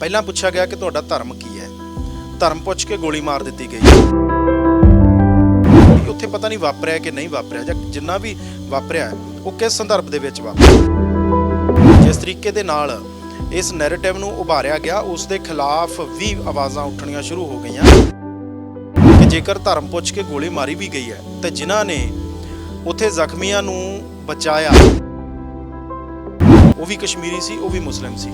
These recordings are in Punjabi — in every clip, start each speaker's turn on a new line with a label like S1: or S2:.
S1: ਪਹਿਲਾਂ ਪੁੱਛਿਆ ਗਿਆ ਕਿ ਤੁਹਾਡਾ ਧਰਮ ਕੀ ਹੈ? ਧਰਮ ਪੁੱਛ ਕੇ ਗੋਲੀ ਮਾਰ ਦਿੱਤੀ ਗਈ। ਉੱਥੇ ਪਤਾ ਨਹੀਂ ਵਾਪਰਿਆ ਕਿ ਨਹੀਂ ਵਾਪਰਿਆ, ਜਾਂ ਜਿੰਨਾ ਵੀ ਵਾਪਰਿਆ, ਉਹ ਕਿਸ ਸੰਦਰਭ ਦੇ ਵਿੱਚ ਵਾਪਰਿਆ? ਜਿਸ ਤਰੀਕੇ ਦੇ ਨਾਲ ਇਸ ਨੈਰੇਟਿਵ ਨੂੰ ਉਭਾਰਿਆ ਗਿਆ, ਉਸ ਦੇ ਖਿਲਾਫ ਵੀ ਆਵਾਜ਼ਾਂ ਉੱਠਣੀਆਂ ਸ਼ੁਰੂ ਹੋ ਗਈਆਂ। ਕਿ ਜੇਕਰ ਧਰਮ ਪੁੱਛ ਕੇ ਗੋਲੀ ਮਾਰੀ ਵੀ ਗਈ ਹੈ, ਤੇ ਜਿਨ੍ਹਾਂ ਨੇ ਉੱਥੇ ਜ਼ਖਮੀਆਂ ਨੂੰ ਬਚਾਇਆ, ਉਹ ਵੀ ਕਸ਼ਮੀਰੀ ਸੀ, ਉਹ ਵੀ ਮੁਸਲਿਮ ਸੀ।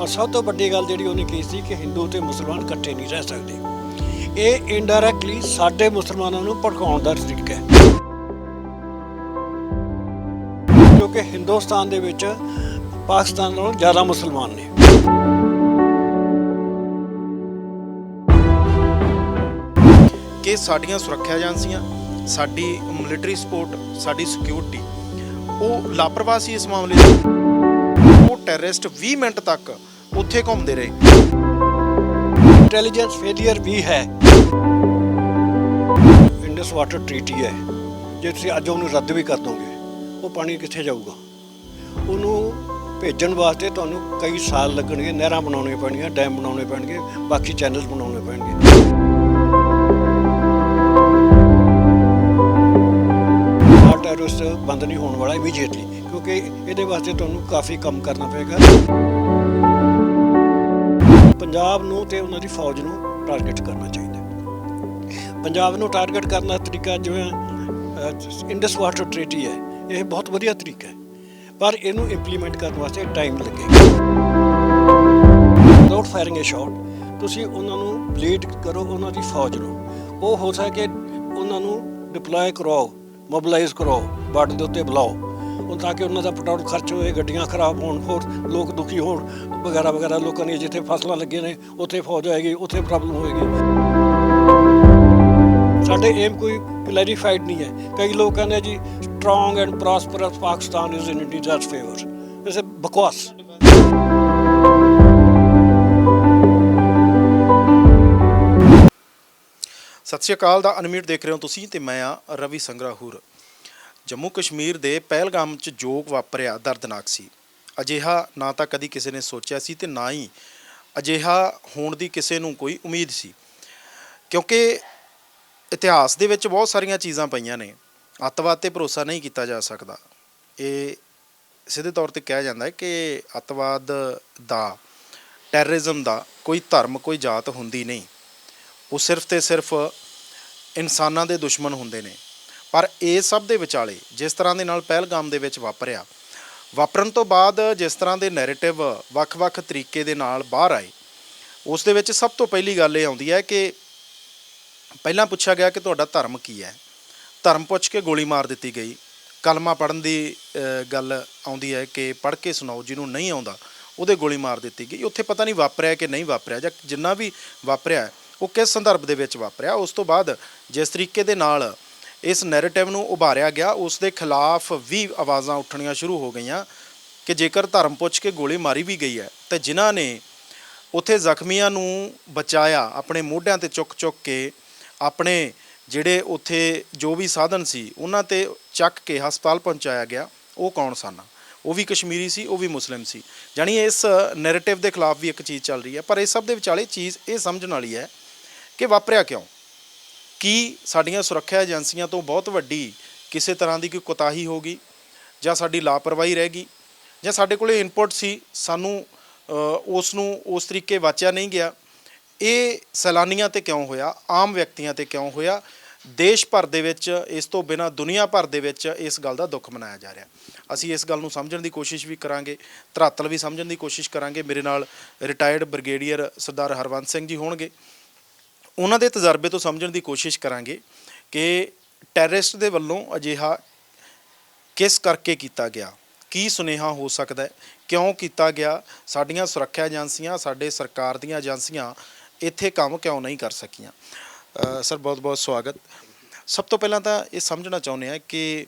S2: ਔਰ ਸਭ ਤੋਂ ਵੱਡੀ ਗੱਲ ਜਿਹੜੀ ਉਹਨੇ ਕਹੀ ਸੀ ਕਿ ਹਿੰਦੂ ਤੇ ਮੁਸਲਮਾਨ ਇਕੱਠੇ ਨਹੀਂ ਰਹਿ ਸਕਦੇ। ਇਹ ਇਨਡਾਇਰੈਕਟਲੀ ਸਾਡੇ ਮੁਸਲਮਾਨਾਂ ਨੂੰ ਭੜਕਾਉਣ ਦਾ ਤਰੀਕਾ ਹੈ। ਕਿਉਂਕਿ ਹਿੰਦੁਸਤਾਨ ਦੇ ਵਿੱਚ ਪਾਕਿਸਤਾਨ ਨਾਲੋਂ ਜ਼ਿਆਦਾ ਮੁਸਲਮਾਨ ਨੇ।
S1: ਕਿ ਸਾਡੀਆਂ ਸੁਰੱਖਿਆ ਏਜੰਸੀਆਂ, ਸਾਡੀ ਮਿਲਟਰੀ ਸਪੋਰਟ ਸਾਡੀ ਸਿਕਿਉਰਿਟੀ ਉਹ ਲਾਪਰਵਾਹ ਸੀ ਇਸ ਮਾਮਲੇ 'ਚ। ਉਹ ਟੈਰਰਿਸਟ 20 ਮਿੰਟ ਤੱਕ ਉੱਥੇ ਘੁੰਮਦੇ ਰਹੇ।
S2: ਇੰਟੈਲੀਜੈਂਸ ਫੇਲਿਅਰ ਵੀ ਹੈ। ਇੰਡਸ ਵਾਟਰ ਟ੍ਰੀਟੀ ਹੈ। ਜੇ ਤੁਸੀਂ ਅੱਜ ਉਹਨੂੰ ਰੱਦ ਵੀ ਕਰ ਦੋਗੇ, ਉਹ ਪਾਣੀ ਕਿੱਥੇ ਜਾਊਗਾ? ਉਹਨੂੰ ਭੇਜਣ ਵਾਸਤੇ ਤੁਹਾਨੂੰ ਕਈ ਸਾਲ ਲੱਗਣਗੇ, ਨਹਿਰਾਂ ਬਣਾਉਣੀਆਂ ਪੈਣਗੀਆਂ, ਡੈਮ ਬਣਾਉਣੇ ਪੈਣਗੇ, ਬਾਕੀ ਚੈਨਲਸ ਬਣਾਉਣੇ ਪੈਣਗੇ। ਆ ਟੈਰਰਿਸਟ ਬੰਦ ਨਹੀਂ ਹੋਣ ਵਾਲਾ ਇਮੀਡੀਏਟਲੀ ਕਿਉਂਕਿ ਇਹਦੇ ਵਾਸਤੇ ਤੁਹਾਨੂੰ ਕਾਫੀ ਕੰਮ ਕਰਨਾ ਪਏਗਾ। ਪੰਜਾਬ ਨੂੰ ਤੇ ਉਹਨਾਂ ਦੀ ਫੌਜ ਨੂੰ ਟਾਰਗੇਟ ਕਰਨਾ ਚਾਹੀਦਾ ਪੰਜਾਬ ਨੂੰ ਟਾਰਗੇਟ ਕਰਨ ਦਾ ਤਰੀਕਾ ਜਿਵੇਂ ਇੰਡਸ ਵਾਟਰ ਟ੍ਰੀਟੀ ਹੈ, ਇਹ ਬਹੁਤ ਵਧੀਆ ਤਰੀਕਾ ਹੈ, ਪਰ ਇਹਨੂੰ ਇੰਪਲੀਮੈਂਟ ਕਰਨ ਵਾਸਤੇ ਟਾਈਮ ਲੱਗੇਗਾ। ਵਿਦਆਊਟ ਫਾਇਰਿੰਗ ਅ ਸ਼ਾਟ ਤੁਸੀਂ ਉਹਨਾਂ ਨੂੰ ਲੀਡ ਕਰੋ, ਉਹਨਾਂ ਦੀ ਫੌਜ ਨੂੰ। ਉਹ ਹੋ ਸਕੇ ਉਹਨਾਂ ਨੂੰ ਡਿਪਲੋਏ ਕਰਾਓ ਮੋਬਿਲਾਈਜ਼ ਕਰਾਓ ਬਾਰਡਰ ਦੇ ਉੱਤੇ ਬੁਲਾਓ। ਉਹ ਤਾਂ ਕਿ ਉਹਨਾਂ ਦਾ ਪੈਟਰੋਲ ਖਰਚ ਹੋਏ, ਗੱਡੀਆਂ ਖਰਾਬ ਹੋਣ, ਹੋਰ ਲੋਕ ਦੁਖੀ ਹੋਣ, ਵਗੈਰਾ ਵਗੈਰਾ ਲੋਕਾਂ ਦੀਆਂ ਜਿੱਥੇ ਫਸਲਾਂ ਲੱਗੀਆਂ ਨੇ, ਉੱਥੇ ਫੌਜ ਹੋਏਗੀ ਉੱਥੇ ਪ੍ਰੋਬਲਮ ਹੋਏਗੀ। ਸਾਡੇ ਏਮ ਕੋਈ ਕਲੈਰੀਫਾਈਡ ਨਹੀਂ ਹੈ। ਕਈ ਲੋਕ ਕਹਿੰਦੇ ਜੀ strong and prosperous Pakistan is in India's favour ਵੈਸੇ ਬਕਵਾਸ।
S1: ਸਤਿ ਸ਼੍ਰੀ ਅਕਾਲ, ਦਾ ਅਨਮਿਊਟ ਦੇਖ ਰਹੇ ਹੋ ਤੁਸੀਂ ਤੇ ਮੈਂ ਆ ਰਵੀ ਸੰਗਰਾਹੂਰ। ਜੰਮੂ ਕਸ਼ਮੀਰ ਦੇ ਪਹਿਲਗਾਮ 'ਚ ਜੋਗ ਵਾਪਰਿਆ, ਦਰਦਨਾਕ ਸੀ। ਅਜਿਹਾ ਨਾ ਤਾਂ ਕਦੀ ਕਿਸੇ ਨੇ ਸੋਚਿਆ ਸੀ ਤੇ ਨਾ ਹੀ ਅਜਿਹਾ ਹੋਣ ਦੀ ਕਿਸੇ ਨੂੰ ਕੋਈ ਉਮੀਦ ਸੀ। ਕਿਉਂਕਿ ਇਤਿਹਾਸ ਦੇ ਵਿੱਚ ਬਹੁਤ ਸਾਰੀਆਂ ਚੀਜ਼ਾਂ ਪਈਆਂ ਨੇ। ਅੱਤਵਾਦ ਤੇ ਭਰੋਸਾ ਨਹੀਂ ਕੀਤਾ ਜਾ ਸਕਦਾ। ਇਹ ਸਿੱਧੇ ਤੌਰ ਤੇ ਕਿਹਾ ਜਾਂਦਾ ਹੈ ਕਿ ਅੱਤਵਾਦ ਦਾ, ਟੈਰਰਿਜ਼ਮ ਦਾ ਕੋਈ ਧਰਮ, ਕੋਈ ਜਾਤ ਹੁੰਦੀ ਨਹੀਂ। ਉਹ ਸਿਰਫ ਤੇ ਸਿਰਫ ਇਨਸਾਨਾਂ ਦੇ ਦੁਸ਼ਮਣ ਹੁੰਦੇ ਨੇ। ਪਰ ਇਹ ਸਭ ਦੇ ਵਿਚਾਲੇ ਜਿਸ ਤਰ੍ਹਾਂ ਦੇ ਨਾਲ ਪਹਿਲਗਾਮ ਦੇ ਵਿੱਚ ਵਾਪਰਿਆ, ਵਾਪਰਨ ਤੋਂ ਬਾਅਦ ਜਿਸ ਤਰ੍ਹਾਂ ਦੇ ਨੈਰੇਟਿਵ ਵੱਖ-ਵੱਖ ਤਰੀਕੇ ਦੇ ਨਾਲ ਬਾਹਰ ਆਏ, ਉਸ ਦੇ ਵਿੱਚ ਸਭ ਤੋਂ ਪਹਿਲੀ ਗੱਲ ਇਹ ਆਉਂਦੀ ਹੈ ਕਿ ਪਹਿਲਾਂ ਪੁੱਛਿਆ ਗਿਆ ਕਿ ਤੁਹਾਡਾ ਧਰਮ ਕੀ ਹੈ। ਧਰਮ ਪੁੱਛ ਕੇ ਗੋਲੀ ਮਾਰ ਦਿੱਤੀ ਗਈ। ਕਲਮਾ ਪੜਨ ਦੀ ਗੱਲ ਆਉਂਦੀ ਹੈ ਕਿ ਪੜ੍ਹ ਕੇ ਸੁਣਾਓ, ਜਿਹਨੂੰ ਨਹੀਂ ਆਉਂਦਾ, ਉਹਦੇ ਗੋਲੀ ਮਾਰ ਦਿੱਤੀ ਗਈ। ਉੱਥੇ ਪਤਾ ਨਹੀਂ ਵਾਪਰਿਆ ਕਿ ਨਹੀਂ ਵਾਪਰਿਆ, ਜਾਂ ਜਿੰਨਾ ਵੀ ਵਾਪਰਿਆ, ਉਹ ਕਿਸ ਸੰਦਰਭ ਦੇ ਵਿੱਚ ਵਾਪਰਿਆ, ਉਸ ਤੋਂ ਬਾਅਦ ਜਿਸ ਤਰੀਕੇ ਦੇ ਨਾਲ ਇਸ ਨੈਰੇਟਿਵ ਨੂੰ ਉਭਾਰਿਆ ਗਿਆ, ਉਸ ਦੇ ਖਿਲਾਫ ਵੀ ਆਵਾਜ਼ਾਂ ਉੱਠਣੀਆਂ ਸ਼ੁਰੂ ਹੋ ਗਈਆਂ ਕਿ ਜੇਕਰ ਧਰਮ ਪੁੱਛ ਕੇ ਗੋਲੀ ਮਾਰੀ ਵੀ ਗਈ ਹੈ, ਤੇ ਜਿਨ੍ਹਾਂ ਨੇ ਉੱਥੇ ਜ਼ਖਮੀਆਂ ਨੂੰ ਬਚਾਇਆ, ਆਪਣੇ ਮੋਢਿਆਂ ਤੇ ਚੁੱਕ ਚੁੱਕ ਕੇ ਆਪਣੇ ਜਿਹੜੇ ਉੱਥੇ ਜੋ ਵੀ ਸਾਧਨ ਸੀ, ਉਹਨਾਂ ਤੇ ਚੱਕ ਕੇ ਹਸਪਤਾਲ ਪਹੁੰਚਾਇਆ ਗਿਆ, ਉਹ ਕੌਣ ਸਨ? ਉਹ ਵੀ ਕਸ਼ਮੀਰੀ ਸੀ, ਉਹ ਵੀ ਮੁਸਲਿਮ ਸੀ। ਜਾਣੀ ਇਸ ਨੈਰੇਟਿਵ ਦੇ ਖਿਲਾਫ ਵੀ ਇੱਕ ਚੀਜ਼ ਚੱਲ ਰਹੀ ਹੈ, ਪਰ ਇਸ ਸਭ ਦੇ ਵਿਚਾਲੇ ਚੀਜ਼ ਇਹ ਸਮਝਣ ਵਾਲੀ ਹੈ ਕਿ ਵਾਪਰਿਆ ਕਿਉਂ? ਕੀ ਸਾਡੀਆਂ ਸੁਰੱਖਿਆ ਏਜੰਸੀਆਂ ਤੋਂ ਬਹੁਤ ਵੱਡੀ ਕਿਸੇ ਤਰ੍ਹਾਂ ਦੀ ਕੋਈ ਕੁਤਾਹੀ ਹੋ ਗਈ ਜਾਂ ਸਾਡੀ ਲਾਪਰਵਾਹੀ ਰਹਿ ਗਈ? ਜਾਂ ਸਾਡੇ ਕੋਲੇ ਇਨਪੁਟ ਸੀ, ਸਾਨੂੰ ਉਸ ਨੂੰ ਉਸ ਤਰੀਕੇ ਵਾਚਿਆ ਨਹੀਂ ਗਿਆ? ਇਹ ਸੈਲਾਨੀਆਂ ਤੇ ਕਿਉਂ ਹੋਇਆ? ਆਮ ਵਿਅਕਤੀਆਂ ਤੇ ਕਿਉਂ ਹੋਇਆ? ਦੇਸ਼ ਭਰ ਦੇ ਵਿੱਚ, ਇਸ ਤੋਂ ਬਿਨਾ ਦੁਨੀਆ ਭਰ ਦੇ ਵਿੱਚ ਇਸ ਗੱਲ ਦਾ ਦੁੱਖ ਮਨਾਇਆ ਜਾ ਰਿਹਾ। ਅਸੀਂ ਇਸ ਗੱਲ ਨੂੰ ਸਮਝਣ ਦੀ ਕੋਸ਼ਿਸ਼ ਵੀ ਕਰਾਂਗੇ, ਧਰਾਤਲ ਵੀ ਸਮਝਣ ਦੀ ਕੋਸ਼ਿਸ਼ ਕਰਾਂਗੇ। ਮੇਰੇ ਨਾਲ ਰਿਟਾਇਰਡ ਬ੍ਰਿਗੇਡੀਅਰ ਸਰਦਾਰ ਹਰਵੰਤ ਸਿੰਘ ਜੀ ਹੋਣਗੇ। ਉਹਨਾਂ ਦੇ ਤਜਰਬੇ ਤੋਂ ਸਮਝਣ ਦੀ ਕੋਸ਼ਿਸ਼ ਕਰਾਂਗੇ ਕਿ ਟੈਰਰਿਸਟ ਦੇ ਵੱਲੋਂ ਅਜਿਹਾ ਕਿਸ ਕਰਕੇ ਕੀਤਾ ਗਿਆ? ਕੀ ਸੁਨੇਹਾ ਹੋ ਸਕਦਾ ਹੈ? ਕਿਉਂ ਕੀਤਾ ਗਿਆ? ਸਾਡੀਆਂ ਸੁਰੱਖਿਆ ਏਜੰਸੀਆਂ, ਸਾਡੇ ਸਰਕਾਰ ਦੀਆਂ ਏਜੰਸੀਆਂ ਇੱਥੇ ਕੰਮ ਕਿਉਂ ਨਹੀਂ ਕਰ ਸਕੀਆਂ? ਸਰ ਬਹੁਤ ਬਹੁਤ ਸਵਾਗਤ। ਸਭ ਤੋਂ ਪਹਿਲਾਂ ਤਾਂ ਇਹ ਸਮਝਣਾ ਚਾਹੁੰਦੇ ਆ ਕਿ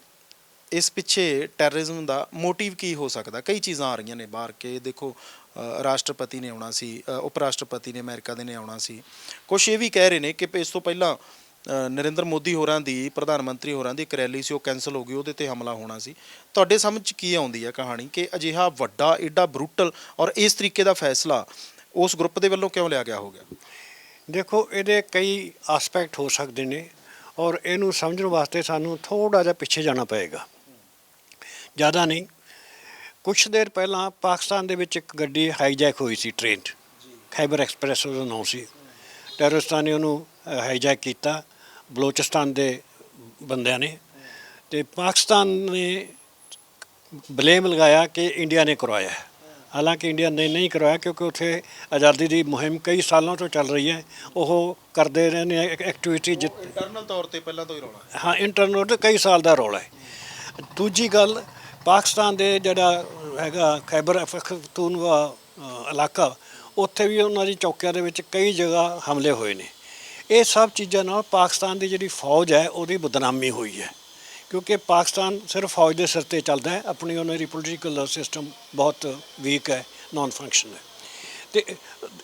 S1: ਇਸ ਪਿੱਛੇ ਟੈਰਰਿਜ਼ਮ ਦਾ ਮੋਟਿਵ ਕੀ ਹੋ ਸਕਦਾ? ਕਈ ਚੀਜ਼ਾਂ ਆ ਰਹੀਆਂ ਨੇ ਬਾਹਰ ਕੇ, ਦੇਖੋ ਰਾਸ਼ਟਰਪਤੀ ਨੇ ਆਉਣਾ ਸੀ ਉਪ ਰਾਸ਼ਟਰਪਤੀ ਨੇ ਅਮਰੀਕਾ ਦੇ ਨੇ ਆਉਣਾ ਸੀ। ਕੁਝ ਇਹ ਵੀ ਕਹਿ ਰਹੇ ਨੇ ਕਿ ਇਸ ਤੋਂ ਪਹਿਲਾਂ ਨਰਿੰਦਰ ਮੋਦੀ ਹੋਰਾਂ ਦੀ, ਪ੍ਰਧਾਨ ਮੰਤਰੀ ਹੋਰਾਂ ਦੀ ਇੱਕ ਰੈਲੀ ਸੀ, ਉਹ ਕੈਨਸਲ ਹੋ ਗਈ, ਉਹਦੇ ਤੇ ਹਮਲਾ ਹੋਣਾ ਸੀ। ਤੁਹਾਡੇ ਸਮਝ 'ਚ ਕੀ ਆਉਂਦੀ ਹੈ ਕਹਾਣੀ ਕਿ ਅਜਿਹਾ ਵੱਡਾ, ਏਡਾ ਬਰੂਟਲ ਔਰ ਇਸ ਤਰੀਕੇ ਦਾ ਫੈਸਲਾ ਉਸ ਗਰੁੱਪ ਦੇ ਵੱਲੋਂ ਕਿਉਂ ਲਿਆ ਗਿਆ ਹੋ ਗਿਆ?
S2: ਦੇਖੋ, ਇਹਦੇ ਕਈ ਐਸਪੈਕਟ ਹੋ ਸਕਦੇ ਨੇ ਔਰ ਇਹਨੂੰ ਸਮਝਣ ਵਾਸਤੇ ਸਾਨੂੰ ਥੋੜਾ ਜਿਹਾ ਪਿੱਛੇ ਜਾਣਾ ਪਏਗਾ। ਜ਼ਿਆਦਾ ਨਹੀਂ। ਕੁਝ ਦੇਰ ਪਹਿਲਾਂ ਪਾਕਿਸਤਾਨ ਦੇ ਵਿੱਚ ਇੱਕ ਗੱਡੀ ਹਾਈਜੈਕ ਹੋਈ ਸੀ ਟ੍ਰੇਨ 'ਚ। ਖੈਬਰ ਐਕਸਪ੍ਰੈਸ ਉਹਦਾ ਨਾਮ ਸੀ। ਟੈਰਰਿਸਟਾਂ ਨੇ ਉਹਨੂੰ ਹਾਈਜੈਕ ਕੀਤਾ। ਬਲੋਚਿਸਤਾਨ ਦੇ ਬੰਦਿਆਂ ਨੇ। ਤੇ ਪਾਕਿਸਤਾਨ ਨੇ ਬਲੇਮ ਲਗਾਇਆ ਕਿ ਇੰਡੀਆ ਨੇ ਕਰਵਾਇਆ ਹੈ। ਹਾਲਾਂਕਿ ਇੰਡੀਆ ਨੇ ਨਹੀਂ ਕਰਵਾਇਆ ਕਿਉਂਕਿ ਉੱਥੇ ਆਜ਼ਾਦੀ ਦੀ ਮੁਹਿੰਮ ਕਈ ਸਾਲਾਂ ਤੋਂ ਚੱਲ ਰਹੀ ਹੈ। ਉਹ ਕਰਦੇ ਰਹੇ ਨੇ ਐਕਟੀਵਿਟੀ ਜਿੱਤ
S1: ਇੰਟਰਨਲ ਤੌਰ ਤੇ ਪਹਿਲਾਂ ਤੋਂ ਹੀ ਰੌਲਾ
S2: ਹਾਂ। ਇੰਟਰਨੈਟ ਕਈ ਸਾਲ ਦਾ ਰੌਲਾ ਹੈ। ਦੂਜੀ ਗੱਲ ਪਾਕਿਸਤਾਨ ਦੇ ਜਿਹੜਾ ਹੈਗਾ ਖੈਬਰ ਪਖਤੂਨਵਾ ਇਲਾਕਾ, ਉੱਥੇ ਵੀ ਉਹਨਾਂ ਦੀ ਚੌਕਿਆਂ ਦੇ ਵਿੱਚ ਕਈ ਜਗ੍ਹਾ ਹਮਲੇ ਹੋਏ ਨੇ। ਇਹ ਸਭ ਚੀਜ਼ਾਂ ਨਾਲ ਪਾਕਿਸਤਾਨ ਦੀ ਜਿਹੜੀ ਫੌਜ ਹੈ, ਉਹਦੀ ਬਦਨਾਮੀ ਹੋਈ ਹੈ। ਕਿਉਂਕਿ ਪਾਕਿਸਤਾਨ ਸਿਰਫ ਫੌਜ ਦੇ ਸਿਰ ਤੇ ਚੱਲਦਾ ਹੈ, ਆਪਣੀ ਉਹਨਾਂ ਦੀ ਪੋਲੀਟੀਕਲ ਸਿਸਟਮ ਬਹੁਤ ਵੀਕ ਹੈ ਨਾਨ ਫੰਕਸ਼ਨ ਹੈ। ਤੇ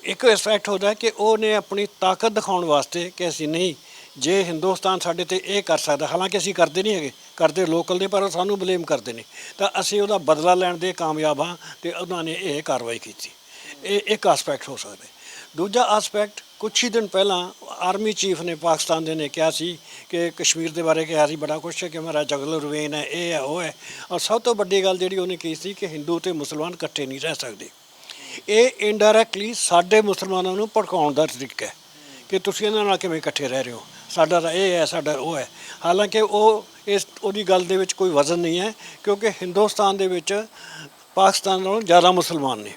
S2: ਇੱਕ ਐਸਪੈਕਟ ਹੁੰਦਾ ਕਿ ਉਹਨੇ ਆਪਣੀ ਤਾਕਤ ਦਿਖਾਉਣ ਵਾਸਤੇ ਕਿ ਅਸੀਂ ਨਹੀਂ, ਜੇ ਹਿੰਦੁਸਤਾਨ ਸਾਡੇ ਤੇ ਇਹ ਕਰ ਸਕਦਾ, ਹਾਲਾਂਕਿ ਅਸੀਂ ਕਰਦੇ ਨਹੀਂ ਹੈਗੇ ਕਰਦੇ, ਲੋਕਲ ਨੇ, ਪਰ ਉਹ ਸਾਨੂੰ ਬਲੇਮ ਕਰਦੇ ਨੇ। ਤਾਂ ਅਸੀਂ ਉਹਦਾ ਬਦਲਾ ਲੈਣ ਦੇ ਕਾਮਯਾਬ ਹਾਂ ਤੇ ਉਹਨਾਂ ਨੇ ਇਹ ਕਾਰਵਾਈ ਕੀਤੀ। ਇਹ ਇੱਕ ਐਸਪੈਕਟ ਹੋ ਸਕਦਾ ਦੂਜਾ ਐਸਪੈਕਟ ਕੁਛ ਹੀ ਦਿਨ ਪਹਿਲਾਂ ਆਰਮੀ ਚੀਫ ਨੇ ਪਾਕਿਸਤਾਨ ਦੇ ਨੇ ਕਿਹਾ ਸੀ ਕਿ ਕਸ਼ਮੀਰ ਦੇ ਬਾਰੇ ਕਿਹਾ ਸੀ ਬੜਾ ਕੁਛ ਹੈ ਕਿ ਮੇਰਾ ਜਗਲ ਰਵੇਨ ਹੈ, ਇਹ ਹੈ, ਉਹ ਹੈ। ਔਰ ਸਭ ਤੋਂ ਵੱਡੀ ਗੱਲ ਜਿਹੜੀ ਉਹਨੇ ਕੀਤੀ ਸੀ ਕਿ ਹਿੰਦੂ ਤੇ ਮੁਸਲਮਾਨ ਇਕੱਠੇ ਨਹੀਂ ਰਹਿ ਸਕਦੇ। ਇਹ ਇਨਡਾਇਰੈਕਟਲੀ ਸਾਡੇ ਮੁਸਲਮਾਨਾਂ ਨੂੰ ਭੜਕਾਉਣ ਦਾ ਤਰੀਕਾ ਹੈ ਕਿ ਤੁਸੀਂ ਇਹਨਾਂ ਨਾਲ ਕਿਵੇਂ ਇਕੱਠੇ ਰਹਿ ਰਹੇ ਹੋ? ਸਾਡਾ ਤਾਂ ਇਹ ਹੈ, ਸਾਡਾ ਉਹ ਹੈ। ਹਾਲਾਂਕਿ ਉਹ ਇਸ ਉਹਦੀ ਗੱਲ ਦੇ ਵਿੱਚ ਕੋਈ ਵਜ਼ਨ ਨਹੀਂ ਹੈ, ਕਿਉਂਕਿ ਹਿੰਦੁਸਤਾਨ ਦੇ ਵਿੱਚ ਪਾਕਿਸਤਾਨ ਨਾਲੋਂ ਜ਼ਿਆਦਾ ਮੁਸਲਮਾਨ ਨੇ।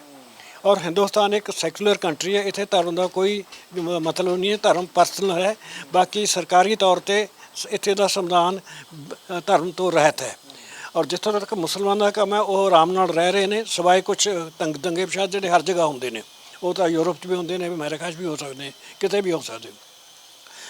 S2: ਔਰ ਹਿੰਦੁਸਤਾਨ ਇੱਕ ਸੈਕੂਲਰ ਕੰਟਰੀ ਹੈ, ਇੱਥੇ ਧਰਮ ਦਾ ਕੋਈ ਮਤਲਬ ਨਹੀਂ ਹੈ, ਧਰਮ ਪਰਸਨਲ ਹੈ। ਬਾਕੀ ਸਰਕਾਰੀ ਤੌਰ ਤੇ ਸ- ਇੱਥੇ ਦਾ ਸੰਵਿਧਾਨ ਧਰਮ ਤੋਂ ਰਹਿਤ ਹੈ। ਔਰ ਜਿੱਥੋਂ ਤੱਕ ਮੁਸਲਮਾਨਾਂ ਦਾ ਕੰਮ ਹੈ, ਉਹ ਆਰਾਮ ਨਾਲ ਰਹਿ ਰਹੇ ਨੇ, ਸਿਵਾਏ ਕੁਝ ਤੰਗ ਦੰਗੇ ਫਸਾਦ ਜਿਹੜੇ ਹਰ ਜਗ੍ਹਾ ਹੁੰਦੇ ਨੇ। ਉਹ ਤਾਂ ਯੂਰਪ 'ਚ ਵੀ ਹੁੰਦੇ ਨੇ, ਅਮਰੀਕਾ 'ਚ ਵੀ ਹੋ ਸਕਦੇ ਨੇ, ਕਿਤੇ ਵੀ ਹੋ ਸਕਦੇ